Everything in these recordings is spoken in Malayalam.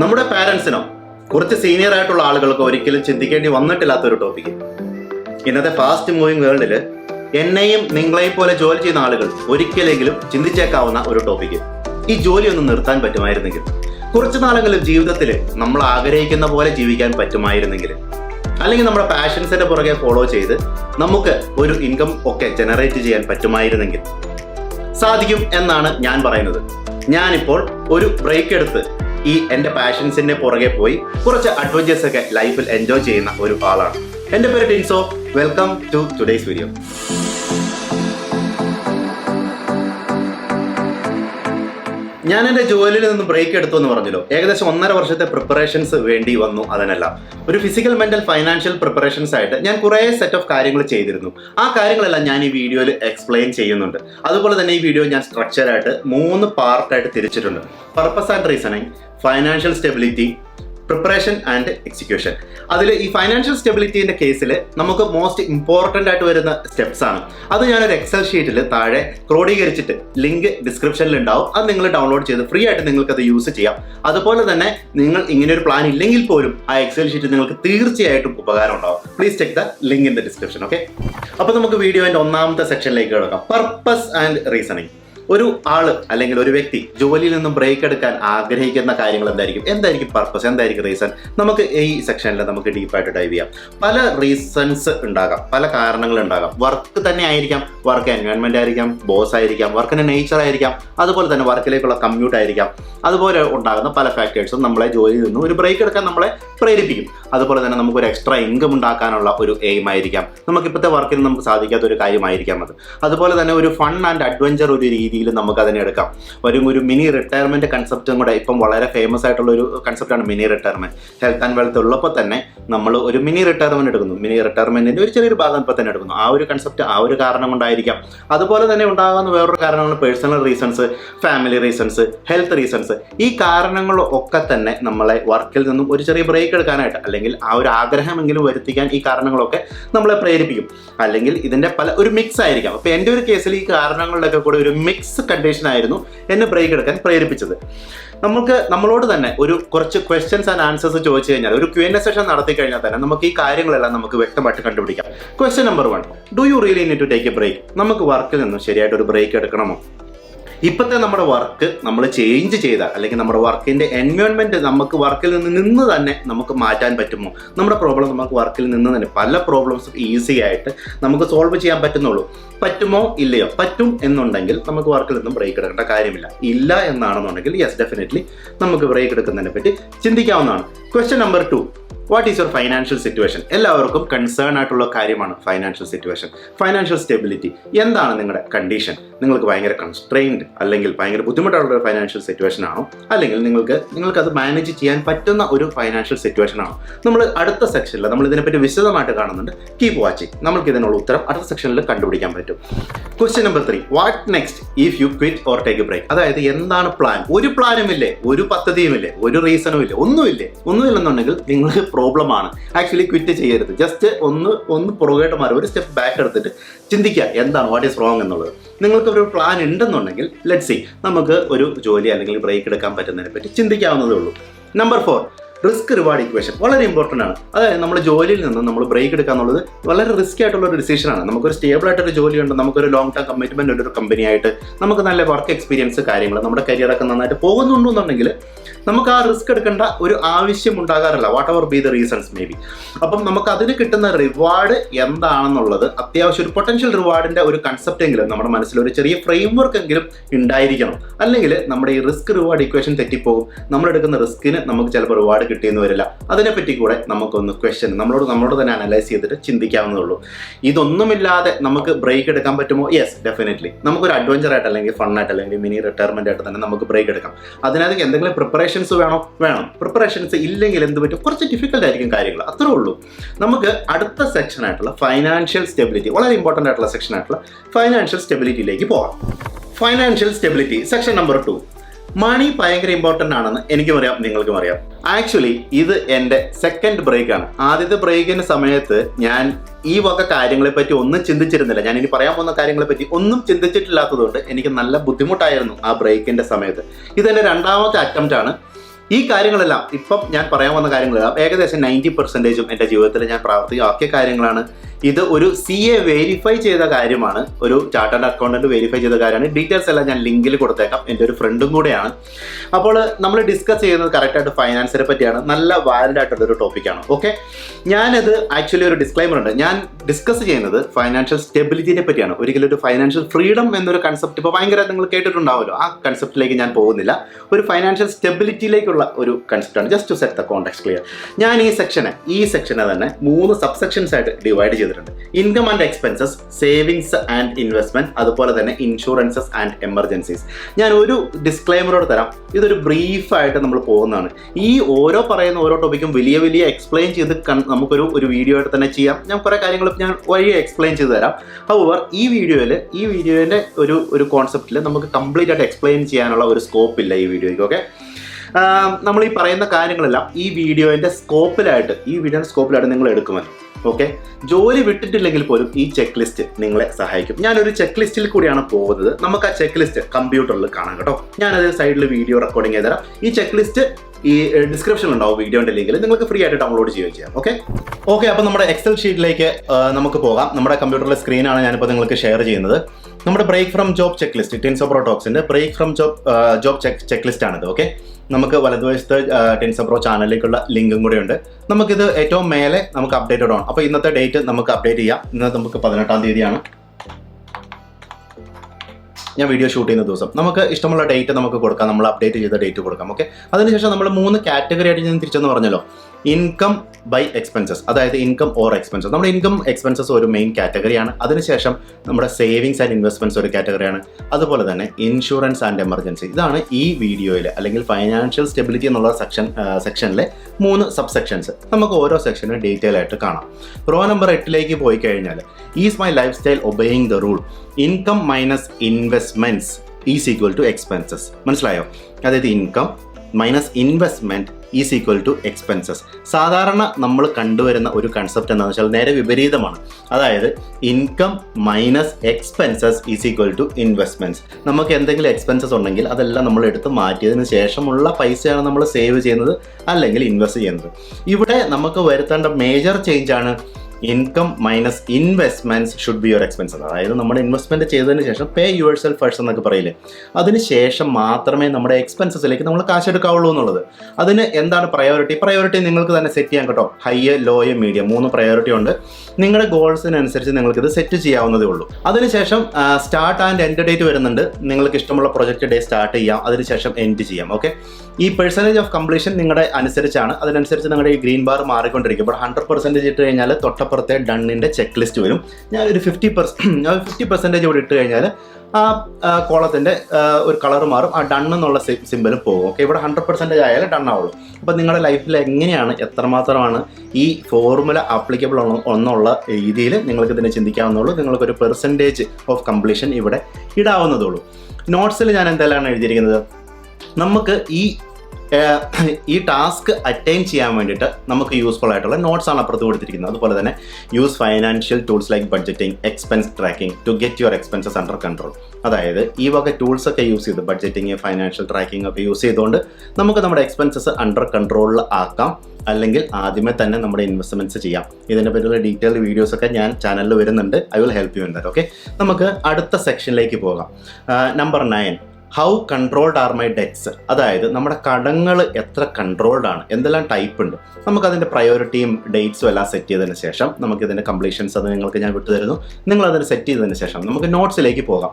നമ്മുടെ പാരൻസിനോ കുറച്ച് സീനിയർ ആയിട്ടുള്ള ആളുകൾക്കോ ഒരിക്കലും ചിന്തിക്കേണ്ടി വന്നിട്ടില്ലാത്ത ഒരു ടോപ്പിക് ഇന്നത്തെ ഫാസ്റ്റ് മൂവിങ് വേൾഡിൽ എന്നെയും നിങ്ങളെയും പോലെ ജോലി ചെയ്യുന്ന ആളുകൾ ഒരിക്കലെങ്കിലും ചിന്തിച്ചേക്കാവുന്ന ഒരു ടോപ്പിക് ഈ ജോലി ഒന്ന് നിർത്താൻ പറ്റുമായിരുന്നെങ്കിൽ കുറച്ച് നാളെങ്കിലും ജീവിതത്തിൽ നമ്മൾ ആഗ്രഹിക്കുന്ന പോലെ ജീവിക്കാൻ പറ്റുമായിരുന്നെങ്കിൽ അല്ലെങ്കിൽ നമ്മുടെ പാഷൻസിന്റെ പുറകെ ഫോളോ ചെയ്ത് നമുക്ക് ഒരു ഇൻകം ഒക്കെ ജനറേറ്റ് ചെയ്യാൻ പറ്റുമായിരുന്നെങ്കിൽ സാധിക്കും എന്നാണ് ഞാൻ പറയുന്നത്. ഞാനിപ്പോൾ ഒരു ബ്രേക്ക് എടുത്ത് ഈ എന്റെ പാഷൻസിന്റെ പുറകെ പോയി കുറച്ച് അഡ്വഞ്ചേഴ്സ് ഒക്കെ ലൈഫിൽ എൻജോയ് ചെയ്യുന്ന ഒരു ആളാണ്. എന്റെ പേര് Tinso. Welcome to today's video ഞാൻ എന്റെ ജോലിയിൽ നിന്ന് ബ്രേക്ക് എടുത്തു എന്ന് പറഞ്ഞല്ലോ. ഏകദേശം ഒന്നര വർഷത്തെ പ്രിപ്പറേഷൻസ് വേണ്ടി വന്നു അതിനെല്ലാം. ഒരു ഫിസിക്കൽ മെന്റൽ ഫൈനാൻഷ്യൽ പ്രിപ്പറേഷൻസ് ആയിട്ട് ഞാൻ കുറേ സെറ്റ് ഓഫ് കാര്യങ്ങൾ ചെയ്തിരുന്നു. ആ കാര്യങ്ങളെല്ലാം ഞാൻ ഈ വീഡിയോയിൽ എക്സ്പ്ലെയിൻ ചെയ്യുന്നുണ്ട്. അതുപോലെ തന്നെ ഈ വീഡിയോ ഞാൻ സ്ട്രക്ചറായിട്ട് മൂന്ന് പാർട്ടായിട്ട് തിരിച്ചിട്ടുണ്ട്. Purpose and reasoning financial stability preparation and execution അതിൽ ഈ ഫൈനാൻഷ്യൽ സ്റ്റെബിലിറ്റീന്റെ കേസിൽ നമുക്ക് മോസ്റ്റ് ഇമ്പോർട്ടന്റ് ആയിട്ട് വരുന്ന സ്റ്റെപ്സ് ആണ്. അത് ഞാനൊരു എക്സൽ ഷീറ്റിൽ താഴെ ക്രോഡീകരിച്ചിട്ട് ലിങ്ക് ഡിസ്ക്രിപ്ഷനിൽ ഉണ്ടാവും അത് നിങ്ങൾ ഡൗൺലോഡ് ചെയ്ത് ഫ്രീ ആയിട്ട് നിങ്ങൾക്ക് അത് യൂസ് ചെയ്യാം. അതുപോലെ തന്നെ നിങ്ങൾ ഇങ്ങനെ ഒരു പ്ലാൻ ഇല്ലെങ്കിൽ പോലും ആ എക്സൽ ഷീറ്റ് നിങ്ങൾക്ക് തീർച്ചയായിട്ടും ഉപകാരം ഉണ്ടാവും. Please check the link in the description okay അപ്പോൾ നമുക്ക് വീഡിയോന്റെ ഒന്നാമത്തെ സെക്ഷനിലേക്ക് കിടക്കാം. പർപ്പസ് ആൻഡ് റീസണിങ് ഒരു ആൾ അല്ലെങ്കിൽ ഒരു വ്യക്തി ജോലിയിൽ നിന്നും ബ്രേക്ക് എടുക്കാൻ ആഗ്രഹിക്കുന്ന കാര്യങ്ങൾ എന്തായിരിക്കും? എന്തായിരിക്കും പർപ്പസ് എന്തായിരിക്കും റീസൺ നമുക്ക് ഈ സെക്ഷനിൽ നമുക്ക് ഡീപ്പായിട്ട് ഡൈവ് ചെയ്യാം. പല റീസൺസ് ഉണ്ടാകാം. പല കാരണങ്ങൾ ഉണ്ടാകാം. വർക്ക് തന്നെ ആയിരിക്കാം. വർക്ക് എൻവയോൺമെന്റ് ആയിരിക്കാം. ബോസ് ആയിരിക്കാം. വർക്കിന്റെ നേച്ചർ ആയിരിക്കാം. അതുപോലെ തന്നെ വർക്കിലേക്കുള്ള കമ്മ്യൂട്ട് ആയിരിക്കാം. അതുപോലെ ഉണ്ടാകുന്ന പല ഫാക്ടേഴ്സും നമ്മളെ ജോലിയിൽ നിന്നും ഒരു ബ്രേക്ക് എടുക്കാൻ നമ്മളെ പ്രേരിപ്പിക്കും. അതുപോലെ തന്നെ നമുക്ക് ഒരു എക്സ്ട്രാ ഇൻകം ഉണ്ടാക്കാനുള്ള ഒരു എയിം ആയിരിക്കാം. നമുക്ക് ഇപ്പോഴത്തെ വർക്കിൽ നമുക്ക് സാധിക്കാത്ത ഒരു കാര്യമായിരിക്കാം അത്. അതുപോലെ തന്നെ ഒരു ഫൺ ആൻഡ് അഡ്വഞ്ചർ ഒരു രീതിയിൽ നമുക്ക് അതിനെ എടുക്കാം. വരും ഒരു മിനി റിട്ടയർമെന്റ് കൺസെപ്റ്റും കൂടെ ഇപ്പം വളരെ ഫേമസ് ആയിട്ടുള്ള ഒരു കൺസെപ്റ്റാണ് mini retirement health and wealth ഉള്ളപ്പോൾ തന്നെ നമ്മൾ ഒരു മിനി റിട്ടയർമെന്റ് എടുക്കുന്നു. മിനി റിട്ടയർമെന്റിന്റെ ഒരു ചെറിയൊരു ഭാഗം ഇപ്പം തന്നെ എടുക്കുന്നു. ആ ഒരു കൺസെപ്റ്റ് ആ ഒരു കാരണം കൊണ്ടായിരിക്കാം. അതുപോലെ തന്നെ ഉണ്ടാകുന്ന വേറൊരു കാരണങ്ങൾ personal reasons family reasons health reasons ഈ കാരണങ്ങളൊക്കെ തന്നെ നമ്മളെ വർക്കിൽ നിന്നും ഒരു ചെറിയ ബ്രേക്ക് എടുക്കാനായിട്ട് അല്ലെങ്കിൽ ആ ഒരു ആഗ്രഹമെങ്കിലും വരുത്തിക്കാൻ ഈ കാരണങ്ങളൊക്കെ നമ്മളെ പ്രേരിപ്പിക്കും. അല്ലെങ്കിൽ ഇതിന്റെ പല ഒരു മിക്സ് ആയിരിക്കാം. അപ്പോൾ എന്റെ ഒരു കേസിൽ ഈ കാരണങ്ങളുടെയൊക്കെ കൂടെ ഒരു മിക്സ് കണ്ടീഷൻ ആയിരുന്നു എന്നെ ബ്രേക്ക് എടുക്കാൻ പ്രേരിപ്പിച്ചത്. നമുക്ക് നമ്മളോട് തന്നെ ഒരു കുറച്ച് ക്വസ്റ്റ്യൻസ് ആൻഡ് ആൻസേഴ്സ് ചോദിച്ചു കഴിഞ്ഞാൽ ഒരു ക്യൂ എൻ എ സെഷൻ നടത്തി കഴിഞ്ഞാൽ തന്നെ നമുക്ക് ഈ കാര്യങ്ങളെല്ലാം നമുക്ക് വ്യക്തമായിട്ട് കണ്ടുപിടിക്കാം. Question number one do you really need to take a break നമുക്ക് വർക്കിൽ നിന്നും ശരിയായിട്ട് ഒരു ബ്രേക്ക് എടുക്കണമോ? ഇപ്പോഴത്തെ നമ്മുടെ വർക്ക് നമ്മൾ ചേഞ്ച് ചെയ്താൽ അല്ലെങ്കിൽ നമ്മുടെ വർക്കിന്റെ എൻവയോൺമെന്റ് നമുക്ക് വർക്കിൽ നിന്ന് നിന്ന് തന്നെ നമുക്ക് മാറ്റാൻ പറ്റുമോ? നമ്മുടെ പ്രോബ്ലം നമുക്ക് വർക്കിൽ നിന്ന് തന്നെ പല പ്രോബ്ലംസും ഈസി ആയിട്ട് നമുക്ക് സോൾവ് ചെയ്യാൻ പറ്റുന്നുള്ളൂ. പറ്റുമോ? ഇല്ലയോ? പറ്റും എന്നുണ്ടെങ്കിൽ നമുക്ക് വർക്കിൽ നിന്നും ബ്രേക്ക് എടുക്കേണ്ട കാര്യമില്ല. ഇല്ല എന്നാണെന്നുണ്ടെങ്കിൽ യെസ് ഡെഫിനറ്റ്ലി നമുക്ക് ബ്രേക്ക് എടുക്കുന്നതിനെ പറ്റി ചിന്തിക്കാവുന്നതാണ്. Question number two what is your financial situation എല്ലാവർക്കും കൺസേൺ ആയിട്ടുള്ള കാര്യമാണ് ഫൈനാൻഷ്യൽ സിറ്റുവേഷൻ ഫൈനാൻഷ്യൽ സ്റ്റെബിലിറ്റി എന്താണ് നിങ്ങളുടെ കണ്ടീഷൻ നിങ്ങൾക്ക് ഭയങ്കര കൺസ്ട്രെയിൻഡ് അല്ലെങ്കിൽ ഭയങ്കര ബുദ്ധിമുട്ടുള്ള ഒരു ഫൈനാൻഷ്യൽ സിറ്റുവേഷൻ ആണോ? അല്ലെങ്കിൽ നിങ്ങൾക്ക് നിങ്ങൾക്ക് അത് മാനേജ് ചെയ്യാൻ പറ്റുന്ന ഒരു ഫൈനാൻഷ്യൽ സിറ്റുവേഷൻ ആണോ? നമ്മൾ അടുത്ത സെക്ഷനിൽ നമ്മൾ ഇതിനെപ്പറ്റി വിശദമായിട്ട് കാണുന്നുണ്ട്. കീപ് വാച്ചിങ് നമുക്ക് ഇതിനുള്ള ഉത്തരം അടുത്ത സെക്ഷനിൽ കണ്ടുപിടിക്കാൻ പറ്റും. Question number three what next if you quit or take break അതായത് എന്താണ് പ്ലാൻ ഒരു പ്ലാനും ഇല്ലേ? ഒരു പദ്ധതിയുമില്ലേ ഒരു റീസണും ഇല്ലേ? ഒന്നുമില്ലേ? ഒന്നുമില്ലെന്നുണ്ടെങ്കിൽ നിങ്ങൾക്ക് പ്രോബ്ലം ആണ് ആക്ച്വലി ക്വിറ്റ് ചെയ്യരുത്. ജസ്റ്റ് ഒന്ന് ഒന്ന് പുറകോട്ട് മാറി ഒരു സ്റ്റെപ്പ് ബാക്ക് എടുത്തിട്ട് ചിന്തിക്കുക എന്താണ് വാട്ട് ഈസ് റോങ് എന്നുള്ളത്. നിങ്ങൾക്ക് ഒരു പ്ലാൻ ഉണ്ടെന്നുണ്ടെങ്കിൽ ലെറ്റ് സി നമുക്ക് ഒരു ജോലി അല്ലെങ്കിൽ ബ്രേക്ക് എടുക്കാൻ പറ്റുന്നതിനെ പറ്റി ചിന്തിക്കാവുന്നതേ ഉള്ളൂ. Number four risk reward equation വളരെ ഇമ്പോർട്ടന്റ് ആണ്. അതായത് നമ്മൾ ജോലിയിൽ നിന്ന് നമ്മൾ ബ്രേക്ക് എടുക്കുക എന്നുള്ളത് വളരെ റിസ്ക് ആയിട്ടുള്ള ഒരു ഡിസിഷൻ ആണ്. നമുക്കൊരു സ്റ്റേബിൾ ആയിട്ടൊരു ഉണ്ട് നമുക്കൊരു ലോങ് ടേം കമ്മിറ്റ്മെന്റ് ഉള്ളൊരു ഒരു കമ്പനിയായിട്ട് നമുക്ക് നല്ല വർക്ക് എക്സ്പീരിയൻസ് കാര്യങ്ങൾ നമ്മുടെ കരിയറൊക്കെ നന്നായിട്ട് പോകുന്നുണ്ടെന്നുണ്ടെങ്കിൽ നമുക്ക് ആ റിസ്ക് എടുക്കേണ്ട ഒരു ആവശ്യം ഉണ്ടാകാറില്ല. Whatever be the reasons may be അപ്പം നമുക്ക് അതിന് കിട്ടുന്ന റിവാർഡ് എന്താണെന്നുള്ളത് അത്യാവശ്യം ഒരു പൊട്ടൻഷ്യൽ റിവാർഡിന്റെ ഒരു കൺസെപ്റ്റ് എങ്കിലും നമ്മുടെ മനസ്സിൽ ഒരു ചെറിയ ഫ്രെയിം വർക്ക് എങ്കിലും ഉണ്ടായിരിക്കണം. അല്ലെങ്കിൽ നമ്മുടെ ഈ റിസ്ക് റിവാർഡ് ഇക്വേഷൻ തെറ്റിപ്പോകും. നമ്മൾ എടുക്കുന്ന റിസ്കിന് നമുക്ക് ചിലപ്പോൾ റിവാർഡ് കിട്ടിയെന്ന് വരില്ല. അതിനെപ്പറ്റി കൂടെ നമുക്കൊന്ന് ക്വസ്റ്റ്യൻ നമ്മളോട് നമ്മളോട് തന്നെ അനലൈസ് ചെയ്തിട്ട് ചിന്തിക്കാവുന്നതുള്ളൂ ഇതൊന്നുമില്ലാതെ നമുക്ക് ബ്രേക്ക് എടുക്കാൻ പറ്റുമോ? യെസ് ഡെഫിനറ്റ്ലി നമുക്കൊരു അഡ്വഞ്ചർ ആയിട്ട് അല്ലെങ്കിൽ ഫണ്ണായിട്ട് അല്ലെങ്കിൽ മിനി റിട്ടയർമെന്റ് ആയിട്ട് തന്നെ നമുക്ക് ബ്രേക്ക് എടുക്കാം. അതിനകത്ത് എന്തെങ്കിലും പ്രിപ്പറേഷൻസ് വേണോ? വേണം. പ്രിപ്പറേഷൻസ് ഇല്ലെങ്കിൽ എന്ത് പറ്റും? കുറച്ച് ഡിഫിക്കൽട്ട് ആയിരിക്കും കാര്യങ്ങൾ. അത്രേ ഉള്ളൂ. നമുക്ക് അടുത്ത സെക്ഷൻ ആയിട്ടുള്ള ഫൈനാൻഷ്യൽ സ്റ്റെബിലിറ്റി വളരെ ഇമ്പോർട്ടന്റ് ആയിട്ടുള്ള സെക്ഷൻ ആയിട്ടുള്ള ഫൈനാൻഷ്യൽ സ്റ്റെബിലിറ്റിയിലേക്ക് പോകാം. Financial stability section number two money ഭയങ്കര ഇമ്പോർട്ടന്റ് ആണെന്ന് എനിക്കും അറിയാം നിങ്ങൾക്കും അറിയാം. ആക്ച്വലി ഇത് എന്റെ സെക്കൻഡ് ബ്രേക്ക് ആണ്. ആദ്യത്തെ ബ്രേക്കിന്റെ സമയത്ത് ഞാൻ ഈ വക കാര്യങ്ങളെ പറ്റി ഒന്നും ചിന്തിച്ചിരുന്നില്ല. ഞാൻ ഇനി പറയാൻ പോകുന്ന കാര്യങ്ങളെ പറ്റി ഒന്നും ചിന്തിച്ചിട്ടില്ലാത്തതുകൊണ്ട് എനിക്ക് നല്ല ബുദ്ധിമുട്ടായിരുന്നു ആ ബ്രേക്കിന്റെ സമയത്ത്. ഇതെന്റെ രണ്ടാമത്തെ അറ്റംപ്റ്റ് ആണ്. ഈ കാര്യങ്ങളെല്ലാം ഇപ്പം ഞാൻ പറയാൻ വന്ന കാര്യങ്ങളെല്ലാം ഏകദേശം നയന്റി പെർസെന്റേജും എന്റെ ജീവിതത്തിൽ ഞാൻ പ്രാവർത്തികമാക്കിയ കാര്യങ്ങളാണ്. ഇത് ഒരു സി എ വെരിഫൈ ചെയ്ത കാര്യമാണ്. ഒരു ചാർട്ടേഡ് അക്കൗണ്ടന്റ് വെരിഫൈ ചെയ്ത കാര്യമാണ്. ഡീറ്റെയിൽസ് എല്ലാം ഞാൻ ലിങ്കിൽ കൊടുത്തേക്കാം. എന്റെ ഒരു ഫ്രണ്ടും കൂടെയാണ്. അപ്പോൾ നമ്മൾ ഡിസ്കസ് ചെയ്യുന്നത് കറക്റ്റായിട്ട് ഫൈനാൻസിനെ പറ്റിയാണ്. നല്ല വാലിഡ് ആയിട്ടുള്ള ഒരു ടോപ്പിക്കാണ് ഓക്കെ ഞാനത് ആക്ച്വലി ഒരു ഡിസ്ക്ലൈമർ ഉണ്ട്. ഞാൻ ഡിസ്കസ് ചെയ്യുന്നത് ഫൈനാൻഷ്യൽ സ്റ്റെബിലിറ്റിനെ പറ്റിയാണ്. ഒരിക്കലും ഒരു ഫൈനാൻഷ്യൽ ഫ്രീഡം എന്നൊരു കൺസെപ്റ്റ് ഇപ്പോൾ ഭയങ്കര നിങ്ങൾ കേട്ടിട്ടുണ്ടാവുമല്ലോ. ആ കൺസെപ്റ്റിലേക്ക് ഞാൻ പോകുന്നില്ല. ഒരു ഫൈനാൻഷ്യൽ സ്റ്റെബിലിറ്റിയിലേക്കുള്ള ഒരു കൺസെപ്റ്റാണ് just to set the contact clear ഞാൻ ഈ സെക്ഷനെ ഈ സെക്ഷനെ തന്നെ മൂന്ന് സബ് സെക്ഷൻസ് ആയിട്ട് ഡിവൈഡ് ചെയ്തിട്ടുണ്ട്. Income and expenses savings and investment അതുപോലെ തന്നെ ഇൻഷുറൻസസ് ആൻഡ് എമർജൻസീസ് ഞാൻ ഒരു ഡിസ്ക്ലൈമറോട് തരാം. ഇതൊരു ബ്രീഫായിട്ട് നമ്മൾ പോകുന്നതാണ്. ഈ ഓരോ പറയുന്ന ഓരോ ടോപ്പിക്കും വലിയ വലിയ എക്സ്പ്ലെയിൻ ചെയ്ത് നമുക്കൊരു ഒരു വീഡിയോ ആയിട്ട് തന്നെ ചെയ്യാം. ഞാൻ കുറേ കാര്യങ്ങൾ ഞാൻ വഴി എക്സ്പ്ലെയിൻ ചെയ്തു തരാം. ഹൗവർ ഈ വീഡിയോയിൽ ഈ വീഡിയോയിന്റെ ഒരു ഒരു കോൺസെപ്റ്റിൽ നമുക്ക് കംപ്ലീറ്റ് ആയിട്ട് എക്സ്പ്ലെയിൻ ചെയ്യാനുള്ള ഒരു സ്കോപ്പ് ഇല്ല ഈ വീഡിയോയ്ക്ക് ഓക്കെ നമ്മൾ ഈ പറയുന്ന കാര്യങ്ങളെല്ലാം ഈ വീഡിയോയിന്റെ സ്കോപ്പിലായിട്ട് ഈ വീഡിയോയുടെ സ്കോപ്പിലായിട്ട് നിങ്ങൾ എടുക്കുമല്ലോ ഓക്കെ ജോലി വിട്ടിട്ടില്ലെങ്കിൽ പോലും ഈ ചെക്ക് ലിസ്റ്റ് നിങ്ങളെ സഹായിക്കും. ഞാനൊരു ചെക്ക് ലിസ്റ്റിൽ കൂടിയാണ് പോകുന്നത്. നമുക്ക് ആ ചെക്ക് ലിസ്റ്റ് കമ്പ്യൂട്ടറിൽ കാണാം കേട്ടോ. ഞാനത് സൈഡിൽ വീഡിയോ റെക്കോർഡിങ് ചെയ്ത് തരാം. ഈ ചെക്ക് ലിസ്റ്റ് ഈ ഡിസ്ക്രിപ്ഷനിൽ ഉണ്ടാവും വീഡിയോന്റെ ലിങ്കിൽ നിങ്ങൾക്ക് ഫ്രീ ആയിട്ട് ഡൗൺലോഡ് ചെയ്യുകയും ചെയ്യാം. ഓക്കെ ഓക്കെ അപ്പോൾ നമ്മുടെ എക്സൽ ഷീറ്റിലേക്ക് നമുക്ക് പോകാം. നമ്മുടെ കമ്പ്യൂട്ടറിലെ സ്ക്രീനാണ് ഞാനിപ്പോൾ നിങ്ങൾക്ക് ഷെയർ ചെയ്യുന്നത്. നമ്മുടെ break from job check list tense ഓഫ് ടോക്സിന്റെ break from job job check checklist ആണിത്. ഓക്കെ നമുക്ക് വലതുവശത്ത് ടെൻസ് പ്രോ ചാനലിലേക്കുള്ള ലിങ്കും കൂടെ ഉണ്ട്. നമുക്കിത് ഏറ്റവും മേലെ നമുക്ക് അപ്ഡേറ്റഡ് ആണ് അപ്പോൾ ഇന്നത്തെ ഡേറ്റ് നമുക്ക് അപ്ഡേറ്റ് ചെയ്യാം. ഇന്നത്തെ നമുക്ക് പതിനെട്ടാം തീയതിയാണ്. ഞാൻ വീഡിയോ ഷൂട്ട് ചെയ്യുന്ന ദിവസം. നമുക്ക് ഇഷ്ടമുള്ള ഡേറ്റ് നമുക്ക് കൊടുക്കാം. നമ്മൾ അപ്ഡേറ്റ് ചെയ്ത ഡേറ്റ് കൊടുക്കാം. ഓക്കെ അതിനുശേഷം നമ്മൾ മൂന്ന് കാറ്റഗറി ആയിട്ട് ഞാൻ തിരിച്ചെന്ന് പറഞ്ഞല്ലോ. ഇൻകം ബൈ എക്സ്പെൻസസ് അതായത് ഇൻകം ഓർ എക്സ്പെൻസസ് നമ്മുടെ ഇൻകം എക്സ്പെൻസസ് ഒരു മെയിൻ കാറ്റഗറിയാണ് അതിനുശേഷം നമ്മുടെ സേവിങ്സ് ആൻഡ് ഇൻവെസ്റ്റ്മെന്റ്സ് ഒരു കാറ്റഗറിയാണ് അതുപോലെ തന്നെ ഇൻഷുറൻസ് ആൻഡ് എമർജൻസി ഇതാണ് ഈ വീഡിയോയിൽ അല്ലെങ്കിൽ ഫൈനാൻഷ്യൽ സ്റ്റെബിലിറ്റി എന്നുള്ള സെക്ഷൻ സെക്ഷനിലെ മൂന്ന് സബ് സെക്ഷൻസ് നമുക്ക് ഓരോ സെക്ഷനും ഡീറ്റെയിൽ ആയിട്ട് കാണാം. റോ നമ്പർ എട്ടിലേക്ക് പോയി കഴിഞ്ഞാൽ is my lifestyle obeying the rule income minus investments is equal to expenses മനസ്സിലായോ? അതായത് income minus investment is equal to expenses സാധാരണ നമ്മൾ കണ്ടുവരുന്ന ഒരു കൺസെപ്റ്റ് എന്താണെന്ന് വെച്ചാൽ നേരെ വിപരീതമാണ്. അതായത് income minus expenses is equal to investments നമുക്ക് എന്തെങ്കിലും എക്സ്പെൻസസ് ഉണ്ടെങ്കിൽ അതെല്ലാം നമ്മൾ എടുത്ത് മാറ്റിയതിന് ശേഷമുള്ള പൈസയാണ് നമ്മൾ സേവ് ചെയ്യുന്നത് അല്ലെങ്കിൽ ഇൻവെസ്റ്റ് ചെയ്യുന്നത്. ഇവിടെ നമുക്ക് വരുത്തേണ്ട മേജർ ചേഞ്ച് ആണ് income minus investments should be your expense അതായത് നമ്മുടെ ഇൻവെസ്റ്റ്മെന്റ് ചെയ്തതിന് ശേഷം പേ യുവർ സെൽഫ് ഫസ്റ്റ് എന്നൊക്കെ പറയില്ലേ? അതിന് ശേഷം മാത്രമേ നമ്മുടെ എക്സ്പെൻസസിലേക്ക് നമ്മൾ കാശ് എടുക്കാവുള്ളൂ എന്നുള്ളത്. അതിന് എന്താണ് പ്രയോറിറ്റി പ്രയോറിറ്റി നിങ്ങൾക്ക് തന്നെ സെറ്റ് ചെയ്യാൻ കേട്ടോ. ഹൈ ലോയ് മീഡിയം മൂന്ന് പ്രയോറിറ്റി ഉണ്ട്. നിങ്ങളുടെ ഗോൾസിനനുസരിച്ച് നിങ്ങൾക്ക് ഇത് സെറ്റ് ചെയ്യാവുന്നതേ ഉള്ളൂ. അതിനുശേഷം സ്റ്റാർട്ട് ആൻഡ് എൻഡ് ഡേറ്റ് വരുന്നുണ്ട്. നിങ്ങൾക്ക് ഇഷ്ടമുള്ള പ്രൊജക്റ്റ് ഡേ സ്റ്റാർട്ട് ചെയ്യാം. അതിനുശേഷം എൻഡ് ചെയ്യാം ഓക്കെ ഈ പെർസെന്റേജ് ഓഫ് കംപ്ലീഷൻ നിങ്ങളുടെ അനുസരിച്ചാണ്. അതിനനുസരിച്ച് നിങ്ങളുടെ ഈ ഗ്രീൻ ബാർ മാറിക്കൊണ്ടിരിക്കും. ഇപ്പോൾ ഹൺഡ്രഡ് പെർസെന്റേജ് ഇട്ട് കഴിഞ്ഞാൽ തൊട്ടപ്പുറത്തെ ഡണ്ണിന്റെ ചെക്ക് ലിസ്റ്റ് വരും. ഞാൻ ഒരു ഫിഫ്റ്റി പെർസെന്റ് ഫിഫ്റ്റി പെർസെന്റേജ് ഇവിടെ ഇട്ട് കഴിഞ്ഞാൽ ആ കോളത്തിന്റെ ഒരു കളർ മാറും. ആ ഡൺ എന്നുള്ള സിമ്പിളും പോകും. ഓക്കെ ഇവിടെ ഹൺഡ്രഡ് പെർസെന്റേജ് ആയാലും ഡൺ ആവുള്ളൂ. അപ്പോൾ നിങ്ങളുടെ ലൈഫിൽ എങ്ങനെയാണ് എത്രമാത്രമാണ് ഈ ഫോർമുല ആപ്ലിക്കബിൾ എന്നുള്ള രീതിയിൽ നിങ്ങൾക്ക് ഇതിനെ ചിന്തിക്കാവുന്നുള്ളൂ നിങ്ങൾക്കൊരു പെർസെന്റേജ് ഓഫ് കംപ്ലീഷൻ ഇവിടെ ഇടാവുന്നതുള്ളൂ. നോട്ട്സിൽ ഞാൻ എന്തെല്ലാം എഴുതിയിരിക്കുന്നത്? നമുക്ക് ഈ ഈ ടാസ്ക് അറ്റൈൻ ചെയ്യാൻ വേണ്ടിയിട്ട് നമുക്ക് യൂസ്ഫുൾ ആയിട്ടുള്ള നോട്ട്സ് ആണ് അപ്പുറത്ത് കൊടുത്തിരിക്കുന്നത്. അതുപോലെ തന്നെ use financial tools like budgeting expense tracking to get your expenses under control അതായത് ഈ വക ടൂൾസ് ഒക്കെ യൂസ് ചെയ്ത് ബഡ്ജറ്റിംഗ് ഫൈനാൻഷ്യൽ ട്രാക്കിംഗ് ഒക്കെ യൂസ് ചെയ്തുകൊണ്ട് നമുക്ക് നമ്മുടെ എക്സ്പെൻസസ് അണ്ടർ കൺട്രോളിൽ ആക്കാം. അല്ലെങ്കിൽ ആദ്യമേ തന്നെ നമ്മുടെ ഇൻവെസ്റ്റ്മെന്റ്സ് ചെയ്യാം. ഇതിനെ പറ്റിയുള്ള ഡീറ്റെയിൽഡ് വീഡിയോസ് ഒക്കെ ഞാൻ ചാനലിൽ വരുന്നുണ്ട്. I will help you in that okay നമുക്ക് അടുത്ത സെക്ഷനിലേക്ക് പോകാം. Number nine how controlled are my debts അതായത് നമ്മുടെ കടങ്ങൾ എത്ര കൺട്രോൾഡ് ആണ്? എന്തെല്ലാം ടൈപ്പ് ഉണ്ട്? നമുക്കതിന്റെ പ്രയോറിറ്റിയും ഡേറ്റ്സും എല്ലാം സെറ്റ് ചെയ്തതിന് ശേഷം നമുക്കിതിന്റെ കംപ്ലീഷൻസ് അത് നിങ്ങൾക്ക് ഞാൻ വിട്ടുതരുന്നു. നിങ്ങൾ അതിന് സെറ്റ് ചെയ്തതിന് ശേഷം നമുക്ക് നോട്ട്സിലേക്ക് പോകാം.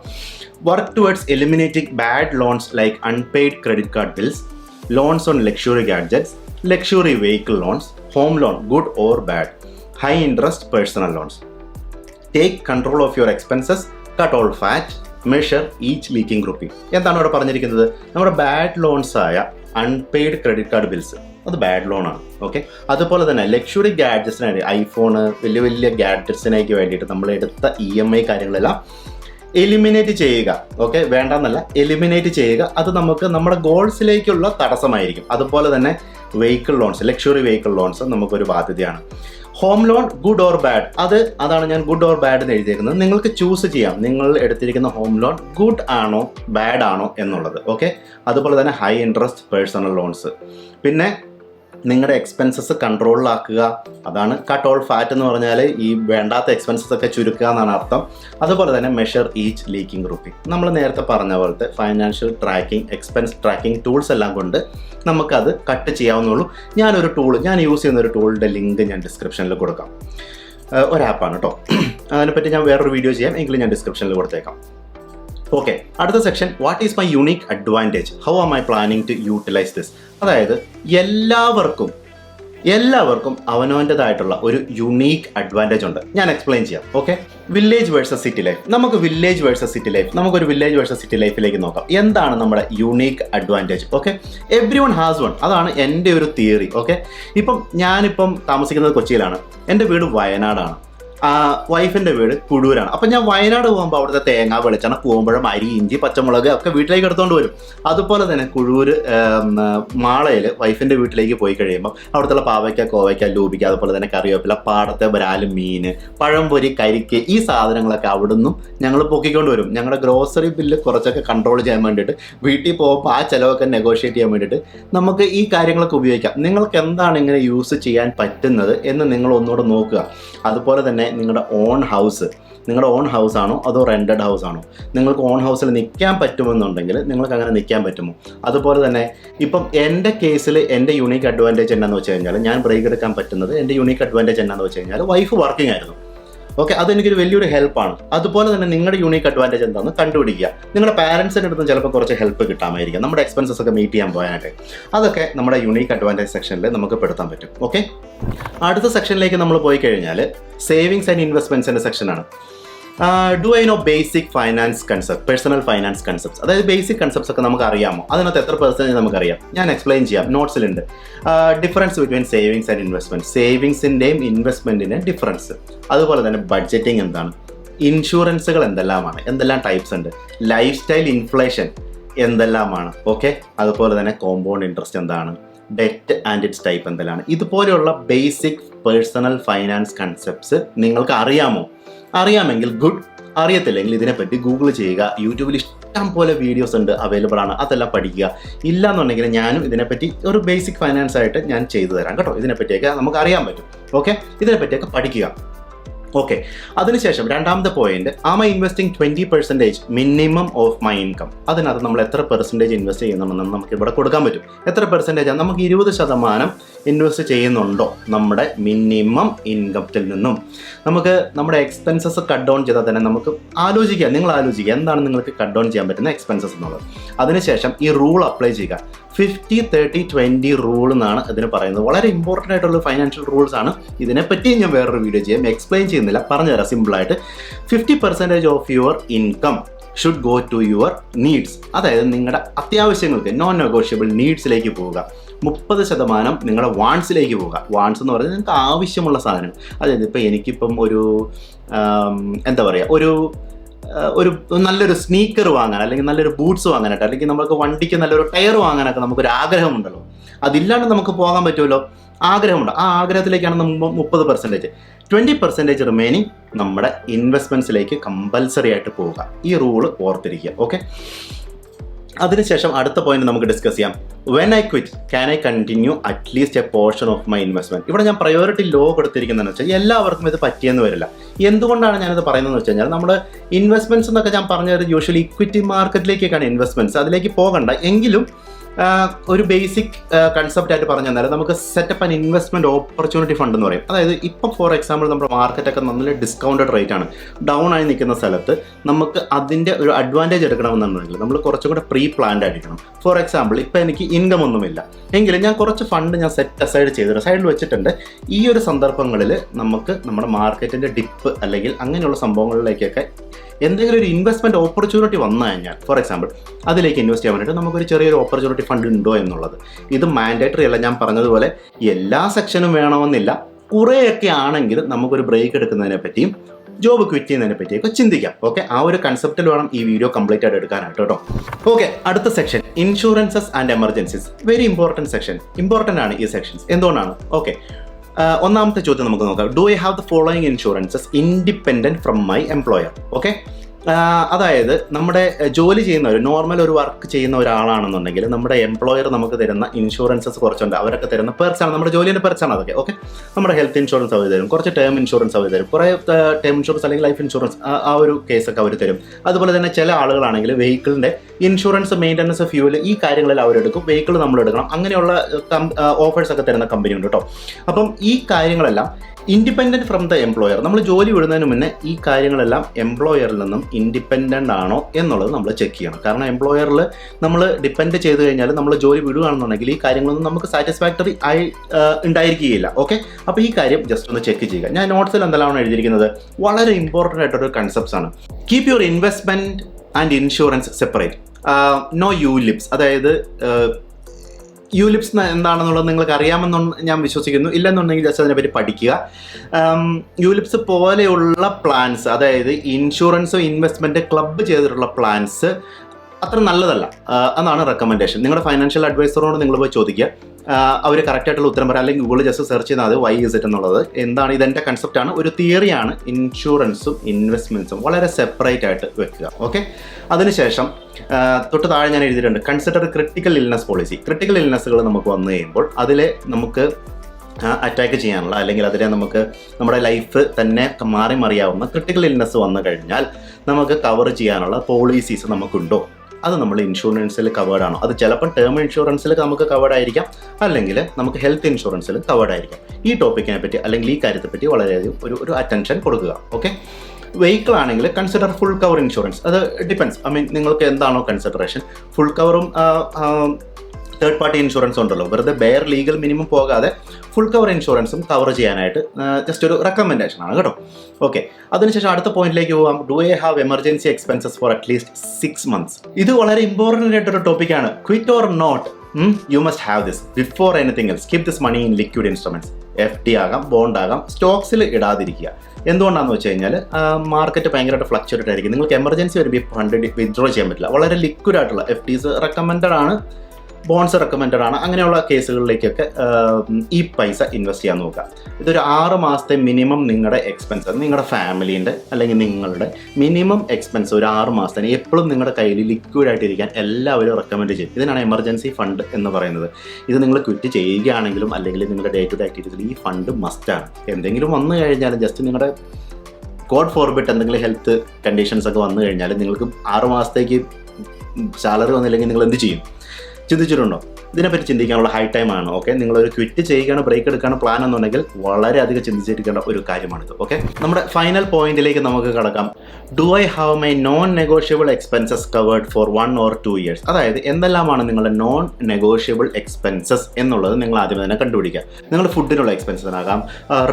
Work towards eliminating bad loans like unpaid credit card bills loans on luxury gadgets luxury vehicle loans home loan good or bad high interest personal loans take control of your expenses cut all fat measure each leaking rupee എന്താണ് ഇവിടെ പറഞ്ഞിരിക്കുന്നത്? നമ്മുടെ ബാഡ് ലോൺസ് ആയ അൺപെയ്ഡ് ക്രെഡിറ്റ് കാർഡ് ബിൽസ് അത് ബാഡ് ലോൺ ആണ്. ഓക്കെ അതുപോലെ തന്നെ ലക്ഷറി ഗാഡ്ജറ്റ്സിനായിട്ട് ഐഫോണ് വലിയ വലിയ ഗാഡ്ജറ്റ്സിനേക്ക് വേണ്ടിയിട്ട് നമ്മൾ എടുത്ത ഇ എം ഐ കാര്യങ്ങളെല്ലാം എലിമിനേറ്റ് ചെയ്യുക. ഓക്കെ വേണ്ടെന്നല്ല എലിമിനേറ്റ് ചെയ്യുക. അത് നമുക്ക് നമ്മുടെ ഗോൾസിലേക്കുള്ള തടസ്സമായിരിക്കും. അതുപോലെ തന്നെ vehicle loans luxury vehicle loans നമുക്കൊരു ബാധ്യതയാണ്. Home loan good or bad അത് അതാണ് ഞാൻ ഗുഡ് ഓർ ബാഡ് എന്ന് എഴുതിയിരിക്കുന്നത് നിങ്ങൾക്ക് ചൂസ് ചെയ്യാം. നിങ്ങൾ എടുത്തിരിക്കുന്ന ഹോം ലോൺ ഗുഡ് ആണോ ബാഡ് ആണോ എന്നുള്ളത്. ഓക്കെ അതുപോലെ തന്നെ ഹൈ ഇൻട്രസ്റ്റ് പേഴ്സണൽ ലോൺസ് പിന്നെ നിങ്ങളുടെ എക്സ്പെൻസസ് കൺട്രോളിലാക്കുക അതാണ് കട്ട് ഓൾ ഫാറ്റ് എന്ന് പറഞ്ഞാൽ ഈ വേണ്ടാത്ത എക്സ്പെൻസസ് ഒക്കെ ചുരുക്കുക എന്നാണ് അർത്ഥം. അതുപോലെ തന്നെ മെഷർ ഈച്ച് ലീക്കിംഗ് റുപ്പി നമ്മൾ നേരത്തെ പറഞ്ഞ പോലത്തെ financial tracking expense tracking tools എല്ലാം കൊണ്ട് നമുക്കത് കട്ട് ചെയ്യാവുന്നുള്ളൂ ഞാനൊരു ടൂൾ ഞാൻ യൂസ് ചെയ്യുന്ന ഒരു ടൂളിന്റെ ലിങ്ക് ഞാൻ ഡിസ്ക്രിപ്ഷനിൽ കൊടുക്കാം. ഒരു ആപ്പാണ് കേട്ടോ അതിനെപ്പറ്റി ഞാൻ വേറൊരു വീഡിയോ ചെയ്യാം. എങ്കിലും ഞാൻ ഡിസ്ക്രിപ്ഷനിൽ കൊടുത്തേക്കാം. ഓക്കെ അടുത്ത section what is my unique advantage how are my planning to utilise this അതായത് എല്ലാവർക്കും എല്ലാവർക്കും അവനവന്റെതായിട്ടുള്ള ഒരു യുണീക്ക് അഡ്വാന്റേജ് ഉണ്ട്. ഞാൻ എക്സ്പ്ലെയിൻ ചെയ്യാം okay village versus city life നമുക്ക് വില്ലേജ് വേഴ്സസ് സിറ്റി ലൈഫ് നമുക്കൊരു വില്ലേജ് വേഴ്സസ് സിറ്റി ലൈഫിലേക്ക് നോക്കാം. എന്താണ് നമ്മുടെ unique advantage okay everyone has one അതാണ് എന്റെ ഒരു തിയറി ഓക്കെ ഇപ്പം ഞാനിപ്പം താമസിക്കുന്നത് കൊച്ചിയിലാണ്. എന്റെ വീട് വയനാടാണ്. വൈഫിന്റെ വീട് കുടൂരാണ് അപ്പൊ ഞാൻ വയനാട് പോകുമ്പോൾ അവിടുത്തെ തേങ്ങ വെളിച്ചെണ്ണ പൂമ്പഴം അരി ഇഞ്ചി പച്ചമുളക് ഒക്കെ വീട്ടിലേക്ക് എടുത്തുകൊണ്ട് വരും. അതുപോലെ തന്നെ കുഴൂര് മാളയിൽ വൈഫിന്റെ വീട്ടിലേക്ക് പോയി കഴിയുമ്പോൾ അവിടുത്തെ പാവയ്ക്ക കോവയ്ക്ക ലൂപിക്ക അതുപോലെ തന്നെ കറിവേപ്പില പാടത്തെ വരാൽ മീന് പഴംപൊരി കരിക്ക് ഈ സാധനങ്ങളൊക്കെ അവിടുന്ന് ഞങ്ങൾ പൊക്കിക്കൊണ്ട് വരും. ഞങ്ങളുടെ ഗ്രോസറി ബില്ല് കുറച്ചൊക്കെ കൺട്രോൾ ചെയ്യാൻ വേണ്ടിയിട്ട് വീട്ടിൽ പോകുമ്പോൾ ആ ചിലവൊക്കെ നെഗോഷിയേറ്റ് ചെയ്യാൻ വേണ്ടിയിട്ട് നമുക്ക് ഈ കാര്യങ്ങളൊക്കെ ഉപയോഗിക്കാം. നിങ്ങൾക്ക് എന്താണ് ഇങ്ങനെ യൂസ് ചെയ്യാൻ പറ്റുന്നത് എന്ന് നിങ്ങൾ ഒന്നുകൂടെ നോക്കുക. അതുപോലെ തന്നെ നിങ്ങളുടെ ഓൺ ഹൗസ് നിങ്ങളുടെ ഓൺ ഹൗസ് ആണോ അതോ റെന്റഡ് ഹൗസ് ആണോ? നിങ്ങൾക്ക് ഓൺ ഹൗസിൽ നിൽക്കാൻ പറ്റുമെന്നുണ്ടെങ്കിൽ നിങ്ങൾക്ക് അങ്ങനെ നിൽക്കാൻ പറ്റുമോ? അതുപോലെ തന്നെ ഇപ്പം എന്റെ കേസിൽ എന്റെ യൂണീക്ക് അഡ്വാന്റേജ് എന്താണെന്ന് വെച്ച് കഴിഞ്ഞാൽ ഞാൻ ബ്രേക്ക് എടുക്കാൻ പറ്റുന്നത് എന്റെ യൂണീക്ക് അഡ്വാന്റേജ് എന്താണെന്ന് വെച്ച് കഴിഞ്ഞാൽ വൈഫ് വർക്കിംഗ് ആയിരുന്നു. ഓക്കെ അതെനിക്കൊരു വലിയൊരു ഹെൽപ്പാണ് അതുപോലെ തന്നെ നിങ്ങളുടെ യൂണിക് അഡ്വാന്റേജ് എന്താണെന്ന് കണ്ടുപിടിക്കുക. നിങ്ങളുടെ പാരൻസിന്റെ അടുത്ത് ചിലപ്പോൾ കുറച്ച് ഹെൽപ്പ് കിട്ടാമായിരിക്കും. നമ്മുടെ എക്സ്പെൻസസ് ഒക്കെ മീറ്റ് ചെയ്യാൻ പോകാനായിട്ട് അതൊക്കെ നമ്മുടെ യൂണിക് അഡ്വാന്റേജ് സെക്ഷനിൽ നമുക്ക് പെടുത്താൻ പറ്റും. ഓക്കെ അടുത്ത സെക്ഷനിലേക്ക് നമ്മൾ പോയി കഴിഞ്ഞാൽ സേവിങ്സ് ആൻഡ് ഇൻവെസ്റ്റ്മെന്റ്സിന്റെ സെക്ഷനാണ് do I know basic finance concept personal finance concepts അതായത് ബേസിക് കൺസെപ്റ്റ്സ് ഒക്കെ നമുക്ക് അറിയാമോ അതിനകത്ത് എത്ര പെർസെന്റേജ് നമുക്കറിയാം? ഞാൻ എക്സ്പ്ലെയിൻ ചെയ്യാം. നോട്ട്സിലുണ്ട് difference between savings and investment സേവിങ്സിന്റെയും ഇൻവെസ്റ്റ്മെന്റിന്റെ ഡിഫറൻസ് അതുപോലെ തന്നെ ബഡ്ജറ്റിംഗ് എന്താണ്? ഇൻഷുറൻസുകൾ എന്തെല്ലാമാണ്? എന്തെല്ലാം ടൈപ്സ് ഉണ്ട്? ലൈഫ് സ്റ്റൈൽ ഇൻഫ്ലേഷൻ എന്തെല്ലാമാണ്? ഓക്കെ അതുപോലെ തന്നെ കോമ്പൗണ്ട് ഇൻട്രസ്റ്റ് എന്താണ്? ഡെറ്റ് ആൻഡ് ഇറ്റ്സ് ടൈപ്പ് എന്തെല്ലാം ഇതുപോലെയുള്ള ബേസിക് പേഴ്സണൽ ഫൈനാൻസ് കൺസെപ്റ്റ്സ് നിങ്ങൾക്ക് അറിയാമോ? അറിയാമെങ്കിൽ ഗുഡ്. അറിയത്തില്ലെങ്കിൽ ഇതിനെപ്പറ്റി ഗൂഗിൾ ചെയ്യുക. യൂട്യൂബിൽ ഇഷ്ടം പോലെ വീഡിയോസ് ഉണ്ട് അവൈലബിൾ ആണ്. അതെല്ലാം പഠിക്കുക. ഇല്ല എന്നുണ്ടെങ്കിൽ ഞാനും ഇതിനെപ്പറ്റി ഒരു ബേസിക് ഫൈനാൻസ് ആയിട്ട് ഞാൻ ചെയ്തു തരാം കേട്ടോ. ഇതിനെപ്പറ്റിയൊക്കെ നമുക്ക് അറിയാൻ പറ്റും. ഓക്കെ ഇതിനെപ്പറ്റിയൊക്കെ പഠിക്കുക. ഓക്കെ അതിനുശേഷം രണ്ടാമത്തെ പോയിന്റ് ആമ investing twenty percentage minimum of my income അതിനകത്ത് നമ്മൾ എത്ര പെർസെന്റേജ് ഇൻവെസ്റ്റ് ചെയ്യുന്നുണ്ടെന്ന് നമുക്ക് ഇവിടെ കൊടുക്കാൻ പറ്റും. എത്ര പെർസെന്റേജ് ആണ്? നമുക്ക് ഇരുപത് ശതമാനം ഇൻവെസ്റ്റ് ചെയ്യുന്നുണ്ടോ നമ്മുടെ മിനിമം ഇൻകത്തിൽ നിന്നും? നമുക്ക് നമ്മുടെ എക്സ്പെൻസസ് കട്ട് ഡൗൺ ചെയ്താൽ തന്നെ നമുക്ക് ആലോചിക്കുക നിങ്ങൾ ആലോചിക്കുക. എന്താണ് നിങ്ങൾക്ക് കട്ട് ഡൗൺ ചെയ്യാൻ പറ്റുന്ന എക്സ്പെൻസസ് എന്നുള്ളത്? അതിനുശേഷം ഈ റൂൾ അപ്ലൈ ചെയ്യുക. ഫിഫ്റ്റി തേർട്ടി ട്വന്റി റൂൾ എന്നാണ് ഇതിന് പറയുന്നത്. വളരെ ഇമ്പോർട്ടന്റ് ആയിട്ടുള്ള ഫൈനാൻഷ്യൽ റൂൾസ് ആണ്. ഇതിനെപ്പറ്റി ഞാൻ വേറൊരു വീഡിയോ ചെയ്യാം. എക്സ്പ്ലെയിൻ ചെയ്യുന്നില്ല. പറഞ്ഞു പറഞ്ഞുതരാം സിമ്പിളായിട്ട് fifty percentage of your income should go to your needs അതായത് നിങ്ങളുടെ അത്യാവശ്യങ്ങൾക്ക് നോൺ നെഗോഷ്യബിൾ നീഡ്സിലേക്ക് പോവുക. മുപ്പത് ശതമാനം നിങ്ങളുടെ വാൺസിലേക്ക് പോവുക. വാൺസ് എന്ന് പറയുന്നത് നിങ്ങൾക്ക് ആവശ്യമുള്ള സാധനം. അതായത് ഇപ്പോൾ എനിക്കിപ്പം ഒരു എന്താ പറയുക ഒരു ഒരു നല്ലൊരു സ്നീക്കർ വാങ്ങാൻ അല്ലെങ്കിൽ നല്ലൊരു ബൂട്ട്സ് വാങ്ങാനായിട്ട് അല്ലെങ്കിൽ നമുക്ക് വണ്ടിക്ക് നല്ലൊരു ടയർ വാങ്ങാനൊക്കെ നമുക്കൊരു ആഗ്രഹമുണ്ടല്ലോ. അതില്ലാണ്ട് നമുക്ക് പോകാൻ പറ്റുമല്ലോ? ആഗ്രഹമുണ്ട്. ആ ആഗ്രഹത്തിലേക്കാണ് നമ്മൾ മുപ്പത് പെർസെന്റേജ് ട്വന്റി പെർസെന്റേജ് റിമൈനിങ് നമ്മുടെ ഇൻവെസ്റ്റ്മെന്റ്സിലേക്ക് കമ്പൽസറി ആയിട്ട് പോവുക. ഈ റൂൾ ഓർത്തിരിക്കുക. ഓക്കെ അതിനുശേഷം അടുത്ത പോയിന്റ് നമുക്ക് ഡിസ്കസ് ചെയ്യാം. When I quit can I continue at least a portion of my investment ഇവിടെ ഞാൻ പ്രയോറിറ്റി ലോ കൊടുത്തിരിക്കുന്നതെന്ന് വെച്ചാൽ എല്ലാവർക്കും ഇത് പറ്റിയെന്ന് വരില്ല. എന്തുകൊണ്ടാണ് ഞാനിത് പറയുന്നതെന്ന് വെച്ച് കഴിഞ്ഞാൽ നമ്മൾ ഇൻവെസ്റ്റ്മെന്റ്സ് എന്നൊക്കെ ഞാൻ പറഞ്ഞത് യൂഷ്വലി ഇക്വിറ്റി മാർക്കറ്റിലേക്കൊക്കെയാണ് ഇൻവെസ്റ്റ്മെന്റ്സ് അതിലേക്ക് പോകണ്ട. എങ്കിലും ഒരു ബേസിക് കൺസെപ്റ്റ് ആയിട്ട് പറഞ്ഞു തന്നാൽ നമുക്ക് setup and investment opportunity fund എന്ന് പറയും. അതായത് ഇപ്പം ഫോർ എക്സാമ്പിൾ നമ്മുടെ മാർക്കറ്റൊക്കെ നല്ല ഡിസ്കൗണ്ടഡ് റേറ്റ് ആണ്. ഡൗൺ ആയി നിൽക്കുന്ന സ്ഥലത്ത് നമുക്ക് അതിന്റെ ഒരു അഡ്വാന്റേജ് എടുക്കണമെന്നുണ്ടെങ്കിൽ നമ്മൾ കുറച്ചും കൂടെ പ്രീ പ്ലാൻഡ് ആയിരിക്കണം ഫോർ എക്സാമ്പിൾ ഇപ്പം എനിക്ക് ഇൻകം ഒന്നുമില്ല. എങ്കിലും ഞാൻ കുറച്ച് ഫണ്ട് ഞാൻ സെറ്റ് അസൈഡ് ചെയ്തിട്ട് സൈഡിൽ വെച്ചിട്ടുണ്ട്. ഈ ഒരു സന്ദർഭങ്ങളിൽ നമുക്ക് നമ്മുടെ മാർക്കറ്റിന്റെ ഡിപ്പ് അല്ലെങ്കിൽ അങ്ങനെയുള്ള സംഭവങ്ങളിലേക്കൊക്കെ എന്തെങ്കിലും ഒരു ഇൻവെസ്റ്റ്മെന്റ് ഓപ്പർച്യൂണിറ്റി വന്നു കഴിഞ്ഞാൽ ഫോർ എക്സാമ്പിൾ അതിലേക്ക് ഇൻവെസ്റ്റ് ചെയ്യാൻ വേണ്ടിയിട്ട് നമുക്കൊരു ചെറിയൊരു ഓപ്പർച്യൂണിറ്റി ഫണ്ട് ഉണ്ടോ എന്നുള്ളത്. ഇത് മാൻഡേറ്ററി അല്ല ഞാൻ പറഞ്ഞതുപോലെ എല്ലാ സെക്ഷനും വേണമെന്നില്ല. കുറേയൊക്കെ ആണെങ്കിൽ നമുക്കൊരു ബ്രേക്ക് എടുക്കുന്നതിനെ പറ്റിയും ജോബ് ക്വിറ്റ് ചെയ്യുന്നതിനെ പറ്റിയൊക്കെ ചിന്തിക്കാം. ഓക്കെ ആ ഒരു കൺസെപ്റ്റിൽ വേണം ഈ വീഡിയോ കംപ്ലീറ്റ് ആയിട്ട് എടുക്കാനായിട്ട് കേട്ടോ. ഓക്കെ അടുത്ത section insurances and emergencies very important section important ആണ് ഈ സെക്ഷൻസ് എന്തുകൊണ്ടാണ്? ഓക്കെ ഒന്നാമത്തെ ചോദ്യം നമുക്ക് നോക്കാം. Do I have the following insurances independent from my employer okay അതായത് നമ്മുടെ ജോലി ചെയ്യുന്ന ഒരു നോർമൽ ഒരു വർക്ക് ചെയ്യുന്ന ഒരാളാണെന്നുണ്ടെങ്കിൽ നമ്മുടെ എംപ്ലോയർ നമുക്ക് തരുന്ന ഇൻഷുറൻസസ് കുറച്ചുണ്ട്. അവരൊക്കെ തരുന്ന പെർക്സ് ആണ്. നമ്മുടെ ജോലിയുടെ പെർക്സ് അതൊക്കെ ഓക്കെ നമ്മുടെ ഹെൽത്ത് ഇൻഷുറൻസ് അവർ തരും. കുറച്ച് ടേം ഇൻഷുറൻസ് അവർ തരും. കുറേ ടേം ഇൻഷുറൻസ് അല്ലെങ്കിൽ ലൈഫ് ഇൻഷുറൻസ് ആ ഒരു കേസൊക്കെ അവർ തരും. അതുപോലെ തന്നെ ചില ആളുകളാണെങ്കിൽ വെഹിക്കിളിന്റെ ഇൻഷുറൻസ് മെയിന്റനൻസ് ഫ്യൂൽ ഈ കാര്യങ്ങളിൽ അവരെടുക്കും വെഹിക്കിൾ നമ്മൾ എടുക്കണം. അങ്ങനെയുള്ള ഓഫേഴ്സ് ഒക്കെ തരുന്ന കമ്പനി ഉണ്ട് കേട്ടോ അപ്പം ഈ കാര്യങ്ങളെല്ലാം ഇൻഡിപെൻഡന്റ് ഫ്രം ദ എംപ്ലോയർ നമ്മൾ ജോലി വിടുന്നതിന് മുന്നേ ഈ കാര്യങ്ങളെല്ലാം എംപ്ലോയറിൽ നിന്നും ഇൻഡിപെൻഡന്റ് ആണോ എന്നുള്ളത് നമ്മൾ ചെക്ക് ചെയ്യണം. കാരണം എംപ്ലോയറിൽ നമ്മൾ ഡിപ്പെൻഡ് ചെയ്ത് കഴിഞ്ഞാൽ നമ്മൾ ജോലി വിടുകയാണെന്നുണ്ടെങ്കിൽ ഈ കാര്യങ്ങളൊന്നും നമുക്ക് സാറ്റിസ്ഫാക്ടറി ആയി ഉണ്ടായിരിക്കുകയില്ല. ഓക്കെ അപ്പോൾ ഈ കാര്യം ജസ്റ്റ് ഒന്ന് ചെക്ക് ചെയ്യുക. ഞാൻ നോട്ട്സിൽ എന്തെല്ലാമാണ് എഴുതിയിരിക്കുന്നത്? വളരെ ഇമ്പോർട്ടന്റ് ആയിട്ടൊരു കൺസെപ്റ്റ്സ് ആണ്. Keep your investment and insurance separate no ULIPs അതായത് യുലിപ്സ് എന്താണെന്നുള്ളത് നിങ്ങൾക്ക് അറിയാമെന്ന് ഞാൻ വിശ്വസിക്കുന്നു. ഇല്ലെന്നുണ്ടെങ്കിൽ ജസ്റ്റ് അതിനെപ്പറ്റി പഠിക്കുക. യുലിപ്സ് പോലെയുള്ള പ്ലാൻസ് അതായത് ഇൻഷുറൻസോ ഇൻവെസ്റ്റ്മെന്റ് ക്ലബ്ബ് ചെയ്തിട്ടുള്ള പ്ലാൻസ് അത്ര നല്ലതല്ല. എന്നാണ് റെക്കമെൻഡേഷൻ നിങ്ങളുടെ ഫൈനാൻഷ്യൽ അഡ്വൈസറോട് നിങ്ങൾ പോയി ചോദിക്കുക. അവർ കറക്റ്റായിട്ടുള്ള ഉത്തരം പറയാം. അല്ലെങ്കിൽ ഗൂഗിൾ ജസ്റ്റ് സെർച്ച് ചെയ്താൽ അത് വൈ ഇസ് ഇറ്റ് എന്നുള്ളത്. എന്താണ് ഇതെന്റെ കൺസെപ്റ്റാണ് ഒരു തിയറിയാണ് ഇൻഷുറൻസും ഇൻവെസ്റ്റ്മെന്റ്സും വളരെ സെപ്പറേറ്റ് ആയിട്ട് വെക്കുക. ഓക്കെ അതിനുശേഷം തൊട്ട് താഴെ ഞാൻ എഴുതിയിട്ടുണ്ട്. Consider critical illness policy critical ഇൽനസ്സുകൾ നമുക്ക് വന്നു കഴിയുമ്പോൾ അതിൽ നമുക്ക് അറ്റാക്ക് ചെയ്യാനുള്ള അല്ലെങ്കിൽ അതിനെ നമുക്ക് നമ്മുടെ ലൈഫ് തന്നെ മാറി മറിയാവുന്ന ക്രിട്ടിക്കൽ ഇൽനസ് വന്നു കഴിഞ്ഞാൽ നമുക്ക് കവർ ചെയ്യാനുള്ള പോളിസീസ് നമുക്കുണ്ടോ? അത് നമ്മൾ ഇൻഷുറൻസിൽ കവേർഡ് ആണോ? അത് ചിലപ്പോൾ ടേം ഇൻഷുറൻസിൽ നമുക്ക് കവേർഡ് ആയിരിക്കാം അല്ലെങ്കിൽ നമുക്ക് ഹെൽത്ത് ഇൻഷുറൻസിൽ കവേർഡ് ആയിരിക്കാം. ഈ ടോപ്പിക്കിനെ പറ്റി അല്ലെങ്കിൽ ഈ കാര്യത്തെ പറ്റി വളരെയധികം ഒരു ഒരു അറ്റൻഷൻ കൊടുക്കുക ഓക്കെ വെഹിക്കിൾ ആണെങ്കിൽ കൺസിഡർ ഫുൾ കവർ ഇൻഷുറൻസ് അത് ഡിപ്പെൻസ് ഐ മീൻ നിങ്ങൾക്ക് എന്താണോ കൺസിഡറേഷൻ ഫുൾ കവറും തേർഡ് പാർട്ടി ഇൻഷുറൻസ് ഉണ്ടല്ലോ. വെറുതെ ബെയർ ലീഗൽ മിനിമം പോകാതെ ഫുൾ കവർ ഇൻഷുറൻസും കവർ ചെയ്യാനായിട്ട് ജസ്റ്റ് ഒരു റെക്കമെൻഡേഷൻ ആണ് കേട്ടോ. ഓക്കെ അതിനുശേഷം അടുത്ത പോയിന്റിലേക്ക് പോകാം do I have emergency expenses for at least six months ഇത് വളരെ ഇമ്പോർട്ടന്റ് ആയിട്ടൊരു ടോപ്പിക്കാണ് quit or not you must have this before anything else keep this money in liquid instruments F D ആകാം ബോണ്ട് ആകാം സ്റ്റോക്സിൽ ഇടാതിരിക്കുക. എന്തുകൊണ്ടാണെന്ന് വെച്ച് കഴിഞ്ഞാൽ മാർക്കറ്റ് ഭയങ്കരമായിട്ട് ഫ്ലക്ച്വേറ്റഡ് ആയിരിക്കും നിങ്ങൾക്ക് എമർജൻസി വരുമ്പോൾ ഈ ഫണ്ട് വിത്ഡ്രോ ചെയ്യാൻ പറ്റില്ല. വളരെ ലിക്വിഡ് ആയിട്ടുള്ള എഫ് ഡിസ് റെക്കമെൻഡഡ് ആണ്. ബോൺസ് റെക്കമെൻഡഡ് ആണ്. അങ്ങനെയുള്ള കേസുകളിലേക്കൊക്കെ ഈ പൈസ ഇൻവെസ്റ്റ് ചെയ്യാൻ നോക്കുക. ഇതൊരു ആറ് മാസത്തെ മിനിമം നിങ്ങളുടെ എക്സ്പെൻസ് നിങ്ങളുടെ ഫാമിലീന്റെ അല്ലെങ്കിൽ നിങ്ങളുടെ മിനിമം എക്സ്പെൻസ് ഒരു ആറ് മാസത്തിന് എപ്പോഴും നിങ്ങളുടെ കയ്യിൽ ലിക്വിഡ് ആയിട്ടിരിക്കാൻ എല്ലാവരും റെക്കമെൻഡ് ചെയ്യും. ഇതിനാണ് എമർജൻസി ഫണ്ട് എന്ന് പറയുന്നത്. ഇത് നിങ്ങൾ ക്വിറ്റ് ചെയ്യുകയാണെങ്കിലും അല്ലെങ്കിൽ നിങ്ങളുടെ ഡേ ടു ഡേ ആക്ടിവിറ്റീസിൽ ഈ ഫണ്ട് മസ്റ്റാണ് എന്തെങ്കിലും വന്നു കഴിഞ്ഞാലും ജസ്റ്റ് നിങ്ങളുടെ കോഡ് ഫോർബിറ്റ് എന്തെങ്കിലും ഹെൽത്ത് കണ്ടീഷൻസ് ഒക്കെ വന്നു കഴിഞ്ഞാൽ നിങ്ങൾക്ക് ആറ് മാസത്തേക്ക് സാലറി വന്നില്ലെങ്കിൽ നിങ്ങൾ എന്ത് ചെയ്യും? ചിന്തിച്ചിട്ടുണ്ടോ ഇതിനെപ്പറ്റി ചിന്തിക്കാനുള്ള ഹൈ ടൈം ആണ് ഓക്കെ ഒരു ക്വിറ്റ് ചെയ്യുകയാണ് ബ്രേക്ക് എടുക്കാനോ പ്ലാൻ എന്നുണ്ടെങ്കിൽ വളരെയധികം ചിന്തിച്ചിരിക്കേണ്ട ഒരു കാര്യമാണിത് ഓക്കെ നമ്മുടെ ഫൈനൽ പോയിന്റിലേക്ക് നമുക്ക് കടക്കാം. Do I have my non negotiable expenses covered for one or two years അതായത് എന്തെല്ലാമാണ് നിങ്ങളുടെ നോൺ നെഗോഷ്യബിൾ എക്സ്പെൻസസ് എന്നുള്ളത് നിങ്ങൾ ആദ്യം തന്നെ കണ്ടുപിടിക്കുക. നിങ്ങളുടെ ഫുഡിനുള്ള എക്സ്പെൻസസ് ആകാം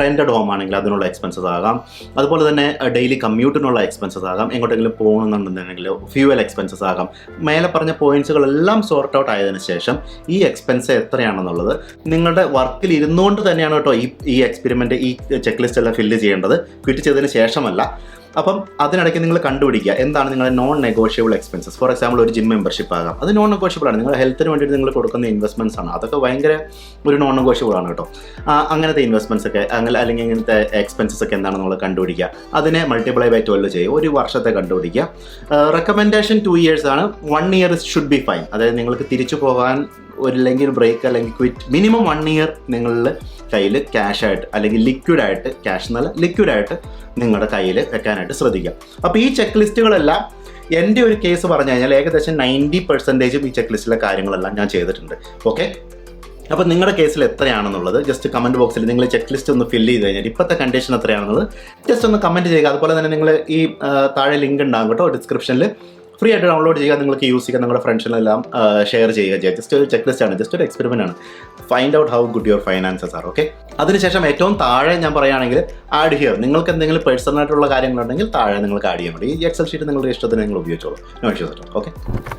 റെന്റഡ് ഹോം ആണെങ്കിൽ അതിനുള്ള എക്സ്പെൻസസ് ആകാം അതുപോലെ തന്നെ ഡെയിലി കമ്മ്യൂട്ടിനുള്ള എക്സ്പെൻസസ് ആകാം എങ്ങോട്ടെങ്കിലും പോകണമെന്നുണ്ടെങ്കിൽ ഫ്യൂവൽ എക്സ്പെൻസസ് ആകാം. മേലെ പറഞ്ഞ പോയിന്റ്സുകളെല്ലാം സോർട്ട് ഔട്ട് ആയതിനു ശേഷം ഈ എക്സ്പെൻസ് എത്രയാണെന്നുള്ളത് നിങ്ങളുടെ വർക്കിൽ ഇരുന്നുകൊണ്ട് തന്നെയാണ് കേട്ടോ ഈ ഈ എക്സ്പെരിമെന്റ് ഈ ചെക്ക് ലിസ്റ്റ് എല്ലാം ഫില്ല് ചെയ്യേണ്ടത്. ക്വിറ്റ് ചെയ്തതിന് ശേഷമല്ല. അപ്പം അതിനിടയ്ക്ക് നിങ്ങൾ കണ്ടുപിടിക്കുക. എന്താണ് നിങ്ങളുടെ non negotiable expenses for example ഒരു ജിം മെമ്പർഷിപ്പ് ആകാം. അത് നോൺ നെഗോഷ്യബിൾ ആണ് നിങ്ങളുടെ ഹെൽത്തിന് വേണ്ടിയിട്ട് നിങ്ങൾ കൊടുക്കുന്ന ഇൻവെസ്റ്റ്മെന്റ്സ് ആണ്. അതൊക്കെ ഭയങ്കര ഒരു നോൺ നെഗോഷ്യബിൾ ആണ് കേട്ടോ. അങ്ങനത്തെ ഇൻവെസ്റ്റ്മെന്റ്സ് ഒക്കെ അങ്ങനെ അല്ലെങ്കിൽ ഇങ്ങനത്തെ എക്സ്പെൻസസ് ഒക്കെ എന്താണെന്ന് നമ്മൾ കണ്ടുപിടിക്കുക? അതിനെ മൾട്ടിപ്ലൈ ബൈ ട്വൽവ് ചെയ്യുക ഒരു വർഷത്തെ കണ്ടുപിടിക്കുക. റെക്കമെൻഡേഷൻ ടു ഇയേഴ്സ് ആണ്. One year should be fine അതായത് നിങ്ങൾക്ക് തിരിച്ചു പോകാൻ ഒരില്ലെങ്കിൽ ബ്രേക്ക് അല്ലെങ്കിൽ ക്വിറ്റ് മിനിമം വൺ ഇയർ നിങ്ങളുടെ കയ്യിൽ ക്യാഷ് ആയിട്ട് അല്ലെങ്കിൽ ലിക്വിഡ് ആയിട്ട് ക്യാഷ് എന്നല്ല ലിക്വിഡ് ആയിട്ട് നിങ്ങളുടെ കയ്യിൽ വെക്കാനായിട്ട് ശ്രദ്ധിക്കുക. അപ്പോൾ ഈ ചെക്ക് ലിസ്റ്റുകളെല്ലാം എന്റെ ഒരു കേസ് പറഞ്ഞു കഴിഞ്ഞാൽ ഏകദേശം നയന്റി പെർസെന്റേജും ഈ ചെക്ക് ലിസ്റ്റിലെ കാര്യങ്ങളെല്ലാം ഞാൻ ചെയ്തിട്ടുണ്ട്. ഓക്കെ അപ്പോൾ നിങ്ങളുടെ കേസിൽ എത്രയാണെന്നുള്ളത് ജസ്റ്റ് കമന്റ് ബോക്സിൽ നിങ്ങൾ ചെക്ക് ലിസ്റ്റ് ഒന്ന് ഫില്ല് ചെയ്ത് കഴിഞ്ഞാൽ ഇപ്പോഴത്തെ കണ്ടീഷൻ എത്രയാണെന്നുള്ളത് ജസ്റ്റ് ഒന്ന് കമന്റ് ചെയ്യുക. അതുപോലെ തന്നെ നിങ്ങൾ ഈ താഴെ ലിങ്ക് ഉണ്ടാകും കേട്ടോ ഡിസ്ക്രിപ്ഷനിൽ ഫ്രീ ആയിട്ട് ഡൗൺലോഡ് ചെയ്യുക നിങ്ങൾക്ക് യൂസ് ചെയ്യുക നിങ്ങളുടെ ഫ്രണ്ട്സിനെല്ലാം ഷെയർ ചെയ്യുക ജസ്റ്റ് ഒരു ചെക്ക് ലിസ്റ്റ് ആണ് ജസ്റ്റ് ഒരു എക്സ്പെരിമെന്റ് ആണ്. Find out how good your finances are okay അതിനുശേഷം ഏറ്റവും താഴെ ഞാൻ പറയുകയാണെങ്കിൽ ആഡ് ഹിയർ നിങ്ങൾക്ക് എന്തെങ്കിലും പേഴ്സണൽ ആയിട്ടുള്ള കാര്യങ്ങളുണ്ടെങ്കിൽ താഴെ നിങ്ങൾക്ക് ആഡ് ചെയ്യാൻ പറ്റും. ഈ എക്സൽ ഷീറ്റ് നിങ്ങളുടെ ഇഷ്ടത്തിന് നിങ്ങൾ ഉപയോഗിച്ചോളൂ. നോ ഇഷ്യൂസ് ഓക്കെ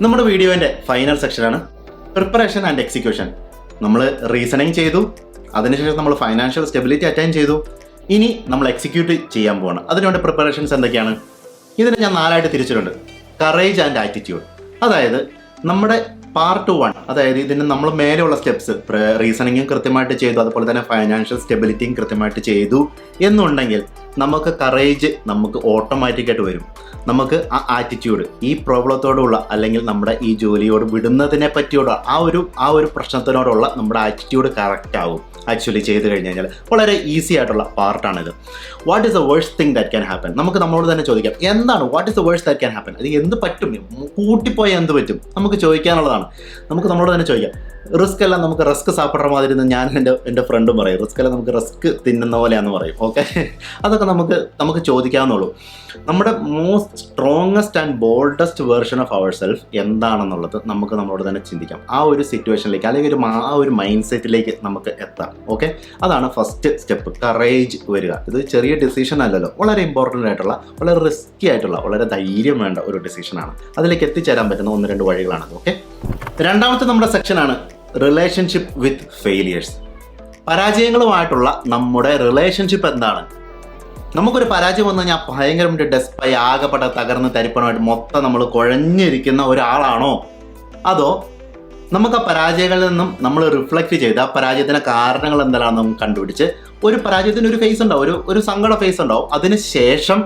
നമ്മുടെ വീഡിയോന്റെ ഫൈനൽ സെക്ഷനാണ് പ്രിപ്പറേഷൻ ആൻഡ് എക്സിക്യൂഷൻ നമ്മൾ റീസണിങ് ചെയ്തു. അതിനുശേഷം നമ്മൾ ഫൈനാൻഷ്യൽ സ്റ്റെബിലിറ്റി അറ്റൈൻ ചെയ്തു. ഇനി നമ്മൾ എക്സിക്യൂട്ട് ചെയ്യാൻ പോവാണ്. അതിനുവേണ്ട പ്രിപ്പറേഷൻസ് എന്തൊക്കെയാണ്? ഇതിനെ ഞാൻ നാലായിട്ട് തിരിച്ചിട്ടുണ്ട്. കറേജ് ആൻഡ് ആറ്റിറ്റ്യൂഡ് അതായത് നമ്മുടെ പാർട്ട് വൺ അതായത് ഇതിന് നമ്മൾ മേലെയുള്ള സ്റ്റെപ്സ് റീസണിങ്ങും കൃത്യമായിട്ട് ചെയ്തു അതുപോലെ തന്നെ ഫൈനാൻഷ്യൽ സ്റ്റെബിലിറ്റിയും കൃത്യമായിട്ട് ചെയ്തു എന്നുണ്ടെങ്കിൽ നമുക്ക് കറേജ് നമുക്ക് ഓട്ടോമാറ്റിക്കായിട്ട് വരും. നമുക്ക് ആ ആറ്റിറ്റ്യൂഡ് ഈ പ്രോബ്ലത്തോടുള്ള അല്ലെങ്കിൽ നമ്മുടെ ഈ ജോലിയോട് വിടുന്നതിനെ പറ്റിയുള്ള ആ ഒരു ആ ഒരു പ്രശ്നത്തിനോടുള്ള നമ്മുടെ ആറ്റിറ്റ്യൂഡ് കറക്റ്റ് ആവും. ആക്ച്വലി ചെയ്ത് കഴിഞ്ഞ് കഴിഞ്ഞാൽ വളരെ ഈസി ആയിട്ടുള്ള പാർട്ടാണിത് what is the worse thing that can happen നമുക്ക് നമ്മളോട് തന്നെ ചോദിക്കാം. എന്താണ് what is the worse that can happen അത് എന്ത് പറ്റും? കൂട്ടിപ്പോയാൽ എന്ത് പറ്റും? നമുക്ക് ചോദിക്കാനുള്ളതാണ്. നമുക്ക് നമ്മളോട് തന്നെ ചോദിക്കാം. റിസ്ക് എല്ലാം നമുക്ക് റിസ്ക് സാപ്പിടുന്ന മാതിരി ഞാൻ എന്റെ എന്റെ ഫ്രണ്ടും പറയും. റിസ്ക് എല്ലാം നമുക്ക് റിസ്ക് തിന്നുന്ന പോലെയാന്ന് പറയും. ഓക്കെ? അതൊക്കെ നമുക്ക് നമുക്ക് ചോദിക്കാവുന്നുള്ളൂ നമ്മുടെ most strongest and boldest version of our self എന്താണെന്നുള്ളത് നമുക്ക് നമ്മളോട് തന്നെ ചിന്തിക്കാം. ആ ഒരു സിറ്റുവേഷനിലേക്ക് അല്ലെങ്കിൽ ഒരു ആ ഒരു മൈൻഡ് സെറ്റിലേക്ക് നമുക്ക് എത്താം. ഓക്കെ? അതാണ് ഫസ്റ്റ് സ്റ്റെപ്പ് കറേജ് വരിക. ഇത് ചെറിയ ഡിസിഷൻ അല്ലല്ലോ. വളരെ ഇമ്പോർട്ടന്റ് ആയിട്ടുള്ള വളരെ റിസ്കി ആയിട്ടുള്ള വളരെ ധൈര്യം വേണ്ട ഒരു ഡിസിഷനാണ് അതിലേക്ക് എത്തിച്ചേരാൻ പറ്റുന്ന ഒന്ന് രണ്ട് വഴികളാണ് ഓക്കെ? രണ്ടാമത്തെ നമ്മുടെ സെക്ഷനാണ് റിലേഷൻഷിപ്പ് വിത്ത് ഫെയിലിയേഴ്സ് പരാജയങ്ങളുമായിട്ടുള്ള നമ്മുടെ റിലേഷൻഷിപ്പ് എന്താണ്? നമുക്കൊരു പരാജയം വന്നു കഴിഞ്ഞാൽ ഭയങ്കരമായിട്ട് ഡെസ്പായി ആകപ്പെട്ട തകർന്ന് തരിപ്പണമായിട്ട് മൊത്തം നമ്മൾ കുഴഞ്ഞിരിക്കുന്ന ഒരാളാണോ? അതോ നമുക്ക് ആ പരാജയങ്ങളിൽ നിന്നും നമ്മൾ റിഫ്ലക്റ്റ് ചെയ്ത് ആ പരാജയത്തിന് കാരണങ്ങൾ എന്തെല്ലാം നമുക്ക് കണ്ടുപിടിച്ച് ഒരു പരാജയത്തിന് ഒരു ഫേസ് ഉണ്ടാവും ഒരു ഒരു സങ്കട ഫേസ് ഉണ്ടാവും. അതിന് ശേഷം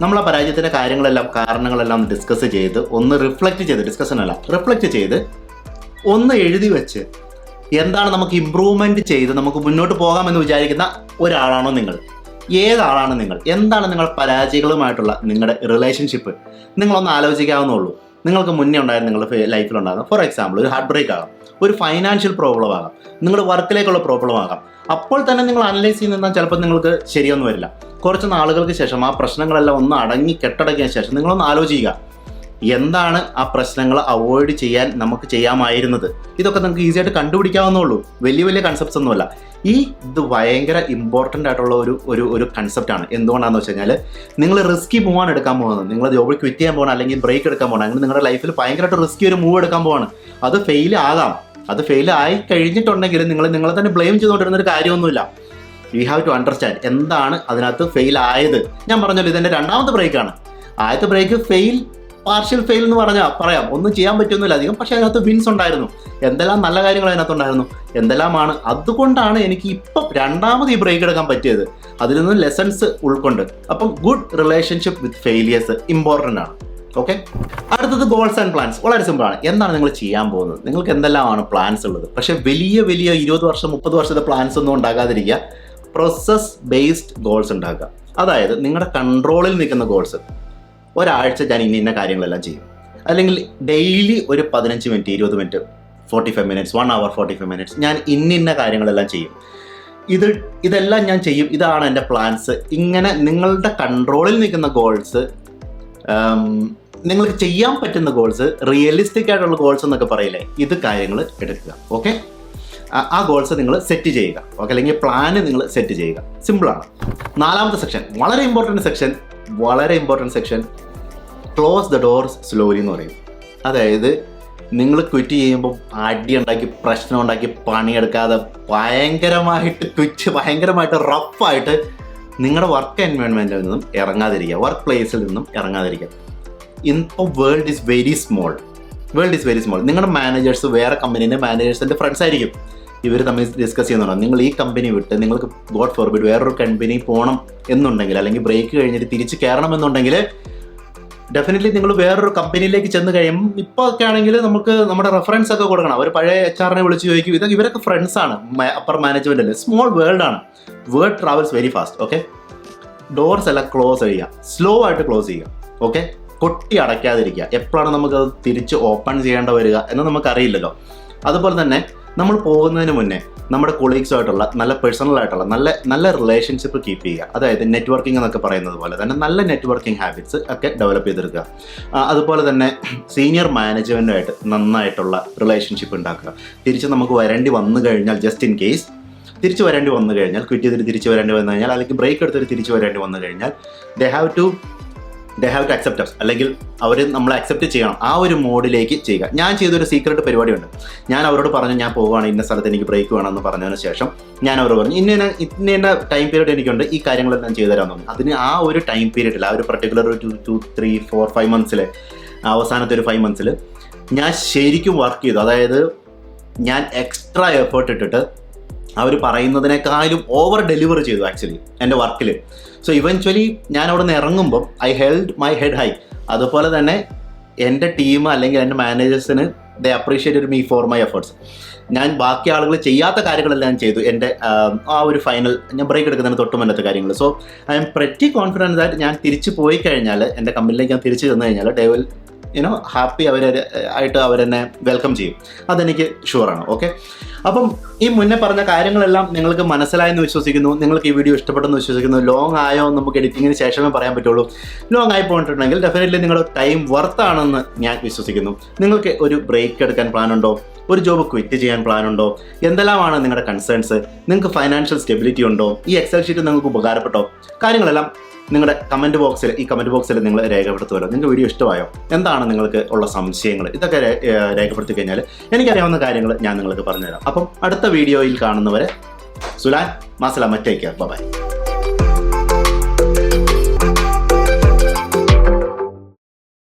നമ്മൾ ആ പരാജയത്തിന്റെ കാര്യങ്ങളെല്ലാം കാരണങ്ങളെല്ലാം ഡിസ്കസ് ചെയ്ത് ഒന്ന് റിഫ്ലക്റ്റ് ചെയ്ത് ഡിസ്കഷൻ അല്ല റിഫ്ലക്റ്റ് ചെയ്ത് ഒന്ന് എഴുതി വെച്ച് എന്താണ് നമുക്ക് ഇമ്പ്രൂവ്മെന്റ് ചെയ്ത് നമുക്ക് മുന്നോട്ട് പോകാമെന്ന് വിചാരിക്കുന്ന ഒരാളാണോ നിങ്ങൾ? ഏതാളാണ് നിങ്ങൾ? എന്താണ് നിങ്ങൾ പരാജയങ്ങളുമായിട്ടുള്ള നിങ്ങളുടെ റിലേഷൻഷിപ്പ് നിങ്ങളൊന്ന് ആലോചിക്കാവുന്നുള്ളൂ നിങ്ങൾക്ക് മുന്നേ ഉണ്ടായിരുന്ന നിങ്ങളുടെ ലൈഫിൽ ഉണ്ടാകുന്ന ഫോർ എക്സാമ്പിൾ ഒരു ഹാർട്ട് ബ്രേക്ക് ആകാം ഒരു ഫൈനാൻഷ്യൽ പ്രോബ്ലം ആകാം നിങ്ങളുടെ വർക്കിലേക്കുള്ള പ്രോബ്ലം ആകാം. അപ്പോൾ തന്നെ നിങ്ങൾ അനലൈസ് ചെയ്യുന്ന ചിലപ്പോൾ നിങ്ങൾക്ക് ശരിയൊന്നും വരില്ല. കുറച്ച് നാളുകൾക്ക് ശേഷം ആ പ്രശ്നങ്ങളെല്ലാം ഒന്ന് അടങ്ങി കെട്ടടങ്ങിയ ശേഷം നിങ്ങളൊന്ന് ആലോചിക്കുക. എന്താണ് ആ പ്രശ്നങ്ങൾ അവോയ്ഡ് ചെയ്യാൻ നമുക്ക് ചെയ്യാമായിരുന്നത്? ഇതൊക്കെ നമുക്ക് ഈസി ആയിട്ട് കണ്ടുപിടിക്കാവുന്നുള്ളൂ വലിയ വലിയ കൺസെപ്റ്റ്സ് ഒന്നുമല്ല. ഈ ഇത് ഭയങ്കര ഇമ്പോർട്ടന്റ് ആയിട്ടുള്ള ഒരു ഒരു ഒരു കൺസെപ്റ്റാണ് എന്തുകൊണ്ടാണെന്ന് വെച്ച് കഴിഞ്ഞാൽ നിങ്ങൾ റിസ്കി മൂവാണ് എടുക്കാൻ പോകുന്നത് നിങ്ങൾ ജോബ് ക്വിറ്റ് ചെയ്യാൻ പോകണം അല്ലെങ്കിൽ ബ്രേക്ക് എടുക്കാൻ പോകണം അങ്ങനെ നിങ്ങളുടെ ലൈഫിൽ ഭയങ്കരമായിട്ട് റിസ്കി ഒരു മൂവ് എടുക്കാൻ പോവാണ്. അത് ഫെയിൽ ആകാം. അത് ഫെയിൽ ആയി കഴിഞ്ഞിട്ടുണ്ടെങ്കിൽ നിങ്ങൾ നിങ്ങളെ തന്നെ ബ്ലെയിം ചെയ്തുകൊണ്ടിരുന്ന ഒരു കാര്യമൊന്നുമില്ല. യു ഹാവ് ടു അണ്ടർസ്റ്റാൻഡ് എന്താണ് അതിനകത്ത് ഫെയിൽ ആയത്. ഞാൻ പറഞ്ഞല്ലോ ഇതെന്റെ രണ്ടാമത്തെ ബ്രേക്കാണ് ആദ്യത്തെ ബ്രേക്ക് ഫെയിൽ പാർഷ്യൽ ഫെയിൽ എന്ന് പറഞ്ഞാൽ പറയാം. ഒന്നും ചെയ്യാൻ പറ്റുന്നില്ല അധികം പക്ഷേ അതിനകത്ത് വിൻസ് ഉണ്ടായിരുന്നു. എന്തെല്ലാം നല്ല കാര്യങ്ങൾ അതിനകത്ത് ഉണ്ടായിരുന്നു എന്തെല്ലാമാണ്? അതുകൊണ്ടാണ് എനിക്ക് ഇപ്പം രണ്ടാമത് ഈ ബ്രേക്ക് എടുക്കാൻ പറ്റിയത്. അതിൽ നിന്ന് ലെസൺസ് ഉൾക്കൊണ്ട്. അപ്പം good relationship with failures important ആണ്. ഓക്കെ അടുത്തത് ഗോൾസ് ആൻഡ് പ്ലാൻസ് വളരെ സിമ്പിൾ ആണ്. എന്താണ് നിങ്ങൾ ചെയ്യാൻ പോകുന്നത്? നിങ്ങൾക്ക് എന്തെല്ലാമാണ് പ്ലാൻസ് ഉള്ളത്? പക്ഷേ വലിയ വലിയ ഇരുപത് വർഷം മുപ്പത് വർഷത്തെ പ്ലാൻസ് ഒന്നും ഉണ്ടാകാതിരിക്കുക. പ്രോസസ് ബേസ്ഡ് ഗോൾസ് ഉണ്ടാക്കുക. അതായത് നിങ്ങളുടെ കൺട്രോളിൽ നിൽക്കുന്ന ഗോൾസ് ഒരാഴ്ച ഞാൻ ഇന്ന ഇന്ന കാര്യങ്ങളെല്ലാം ചെയ്യും. അല്ലെങ്കിൽ ഡെയിലി ഒരു പതിനഞ്ച് മിനിറ്റ് ഇരുപത് minute forty five minutes one hour forty five minutes ഞാൻ ഇന്ന ഇന്ന കാര്യങ്ങളെല്ലാം ചെയ്യും. ഇത് ഇതെല്ലാം ഞാൻ ചെയ്യും. ഇതാണ് എന്റെ പ്ലാൻസ് ഇങ്ങനെ നിങ്ങളുടെ കൺട്രോളിൽ നിൽക്കുന്ന ഗോൾസ് നിങ്ങൾക്ക് ചെയ്യാൻ പറ്റുന്ന ഗോൾസ് റിയലിസ്റ്റിക് ആയിട്ടുള്ള ഗോൾസ് എന്നൊക്കെ പറയില്ലേ? ഇത് കാര്യങ്ങൾ എടുക്കുക. ഓക്കെ ആ ഗോൾസ് നിങ്ങൾ സെറ്റ് ചെയ്യുക. ഓക്കെ അല്ലെങ്കിൽ പ്ലാന് നിങ്ങൾ സെറ്റ് ചെയ്യുക. സിമ്പിളാണ് നാലാമത്തെ സെക്ഷൻ വളരെ ഇമ്പോർട്ടന്റ് സെക്ഷൻ വളരെ important section close the doors slowly എന്ന് പറയും. അതായത് നിങ്ങൾ ക്വിറ്റ് ചെയ്യുമ്പോൾ അടി ഉണ്ടാക്കി പ്രശ്നം ഉണ്ടാക്കി പണിയെടുക്കാതെ ഭയങ്കരമായിട്ട് ക്വിറ്റ് ഭയങ്കരമായിട്ട് റഫായിട്ട് നിങ്ങളുടെ വർക്ക് എൻവയോൺമെന്റിൽ നിന്നും ഇറങ്ങാതിരിക്കുക. വർക്ക് പ്ലേസിൽ നിന്നും ഇറങ്ങാതിരിക്കുക. ഇപ്പോൾ world is very small. World is very small. നിങ്ങളുടെ മാനേജേഴ്സ് വേറെ കമ്പനീന്റെ മാനേജേഴ്സിന്റെ ഫ്രണ്ട്സ് ആയിരിക്കും. ഇവർ തമ്മിൽ ഡിസ്കസ് ചെയ്യുന്നുണ്ടോ. നിങ്ങൾ ഈ കമ്പനി വിട്ട് നിങ്ങൾക്ക് ഗോഡ് ഫോർബിഡ് വേറൊരു കമ്പനി പോകണം എന്നുണ്ടെങ്കിൽ അല്ലെങ്കിൽ ബ്രേക്ക് കഴിഞ്ഞിട്ട് തിരിച്ച് കയറണം എന്നുണ്ടെങ്കിൽ ഡെഫിനറ്റ്ലി നിങ്ങൾ വേറൊരു കമ്പനിയിലേക്ക് ചെന്ന് കഴിയുമ്പോൾ ഇപ്പോൾ ഒക്കെ ആണെങ്കിൽ നമുക്ക് നമ്മുടെ റെഫറൻസ് ഒക്കെ കൊടുക്കണം. അവർ പഴയ എച്ച് ആറിനെ വിളിച്ച് ചോദിക്കും. ഇതൊക്കെ ഇവരൊക്കെ ഫ്രണ്ട്സ് ആണ്. അപ്പർ മാനേജ്മെന്റ് അല്ലേ? സ്മോൾ വേൾഡ് ആണ്. World travels very fast okay doors എല്ലാം ക്ലോസ് ചെയ്യുക സ്ലോ ആയിട്ട് ക്ലോസ് ചെയ്യുക ഓക്കെ കൊട്ടി അടയ്ക്കാതിരിക്കുക. എപ്പോഴാണ് നമുക്കത് തിരിച്ച് ഓപ്പൺ ചെയ്യേണ്ട വരിക എന്ന് നമുക്കറിയില്ലല്ലോ. അതുപോലെ തന്നെ നമ്മൾ പോകുന്നതിന് മുന്നേ നമ്മുടെ കൊളീഗ്സുമായിട്ടുള്ള നല്ല പേഴ്സണൽ ആയിട്ടുള്ള നല്ല നല്ല റിലേഷൻഷിപ്പ് കീപ്പ് ചെയ്യുക. അതായത് നെറ്റ്വർക്കിംഗ് എന്നൊക്കെ പറയുന്നത് പോലെ തന്നെ നല്ല നെറ്റ്വർക്കിംഗ് ഹാബിറ്റ്സ് ഒക്കെ ഡെവലപ്പ് ചെയ്തെടുക്കുക. അതുപോലെ തന്നെ സീനിയർ മാനേജ്മെന്റുമായിട്ട് നന്നായിട്ടുള്ള റിലേഷൻഷിപ്പ് ഉണ്ടാക്കുക. തിരിച്ച് നമുക്ക് വരേണ്ടി വന്നു കഴിഞ്ഞാൽ ജസ്റ്റ് ഇൻ കേസ് തിരിച്ചു വരേണ്ടി വന്നു കഴിഞ്ഞാൽ ക്വിറ്റ് ചെയ്തിട്ട് തിരിച്ചു വരേണ്ടി വന്നു കഴിഞ്ഞാൽ അല്ലെങ്കിൽ ബ്രേക്ക് എടുത്തിട്ട് തിരിച്ചു വരേണ്ടി വന്നു കഴിഞ്ഞാൽ they have to they have to accept അല്ലെങ്കിൽ അവർ നമ്മൾ അക്സെപ്റ്റ് ചെയ്യണം. ആ ഒരു മോഡിലേക്ക് ചെയ്യുക. ഞാൻ ചെയ്തൊരു സീക്രട്ട് പരിപാടിയുണ്ട്. ഞാൻ അവരോട് പറഞ്ഞു ഞാൻ പോവുകയാണ്. ഇന്ന സ്ഥലത്ത് എനിക്ക് ബ്രേക്ക് വേണമെന്ന് പറഞ്ഞതിന് ശേഷം ഞാൻ അവരോട് പറഞ്ഞു ഇന്ന ഇന്ന ഇന്ന ടൈം പീരീഡ് എനിക്കുണ്ട്. ഈ കാര്യങ്ങളെല്ലാം ചെയ്തു തരാൻ തോന്നി അതിന് ആ ഒരു ടൈം പീരീഡിൽ ആ ഒരു പർട്ടിക്കുലർ ഒരു two two three four five മന്ത്സിലെ അവസാനത്തെ ഒരു ഫൈവ് മന്ത്സിൽ ഞാൻ ശരിക്കും വർക്ക് ചെയ്തു. അതായത് ഞാൻ എക്സ്ട്രാ എഫേർട്ട് ഇട്ടിട്ട് അവർ പറയുന്നതിനേക്കാളും ഓവർ ഡെലിവർ ചെയ്തു ആക്ച്വലി എന്റെ വർക്കിൽ സോ ഇവൻച്വലി ഞാൻ അവിടെ നിന്ന് ഇറങ്ങുമ്പോൾ I held my head high അതുപോലെ തന്നെ എന്റെ ടീം അല്ലെങ്കിൽ എന്റെ മാനേജേഴ്സിന് they appreciate me for my efforts ഞാൻ ബാക്കി ആളുകൾ ചെയ്യാത്ത കാര്യങ്ങളെല്ലാം ചെയ്തു. എന്റെ ആം, ഒരു ഫൈനൽ ഞാൻ ബ്രേക്ക് എടുക്കുന്നതിന് തൊട്ട് മുന്നത്തെ കാര്യങ്ങൾ. So I am pretty confident that ഞാൻ തിരിച്ചു പോയി കഴിഞ്ഞാൽ എന്റെ കമ്പനിയിലേക്ക് ഞാൻ തിരിച്ചു ചെന്ന് കഴിഞ്ഞാൽ ഡേ വിൽ യുനോ ഹാപ്പി അവരെ ആയിട്ട് അവരെന്നെ വെൽക്കം ചെയ്യും. അതെനിക്ക് ഷുവറാണ് ഓക്കെ അപ്പം ഈ മുന്നേ പറഞ്ഞ കാര്യങ്ങളെല്ലാം നിങ്ങൾക്ക് മനസ്സിലായെന്ന് വിശ്വസിക്കുന്നു നിങ്ങൾക്ക് ഈ വീഡിയോ ഇഷ്ടപ്പെട്ടെന്ന് വിശ്വസിക്കുന്നു ലോങ് ആയോ നമുക്ക് എഡിറ്റിങ്ങിന് ശേഷമേ പറയാൻ പറ്റുള്ളൂ. ലോങ് ആയി പോയിട്ടുണ്ടെങ്കിൽ ഡെഫിനറ്റ്ലി നിങ്ങളുടെ ടൈം വർത്താണെന്ന് ഞാൻ വിശ്വസിക്കുന്നു. നിങ്ങൾക്ക് ഒരു ബ്രേക്ക് എടുക്കാൻ പ്ലാൻ ഉണ്ടോ? ഒരു ജോബ് ക്വിറ്റ് ചെയ്യാൻ പ്ലാൻ ഉണ്ടോ? എന്തെല്ലാമാണ് നിങ്ങളുടെ കൺസേൺസ് നിങ്ങൾക്ക് ഫൈനാൻഷ്യൽ സ്റ്റെബിലിറ്റി ഉണ്ടോ? ഈ എക്സൽ ഷീറ്റ് നിങ്ങൾക്ക് ഉപകാരപ്പെട്ടോ? കാര്യങ്ങളെല്ലാം നിങ്ങളുടെ കമന്റ് ബോക്സിൽ ഈ കമന്റ് ബോക്സിൽ നിങ്ങൾ രേഖപ്പെടുത്തുമല്ലോ. നിങ്ങൾക്ക് വീഡിയോ ഇഷ്ടമായോ? എന്താണ് നിങ്ങൾക്ക് ഉള്ള സംശയങ്ങൾ? ഇതൊക്കെ രേഖപ്പെടുത്തി കഴിഞ്ഞാൽ എനിക്കറിയാവുന്ന കാര്യങ്ങൾ ഞാൻ നിങ്ങൾക്ക് പറഞ്ഞുതരാം. അപ്പം അടുത്ത വീഡിയോയിൽ കാണുന്നവരെ സുലാൻ മാസല മറ്റേക്ക് ബൈ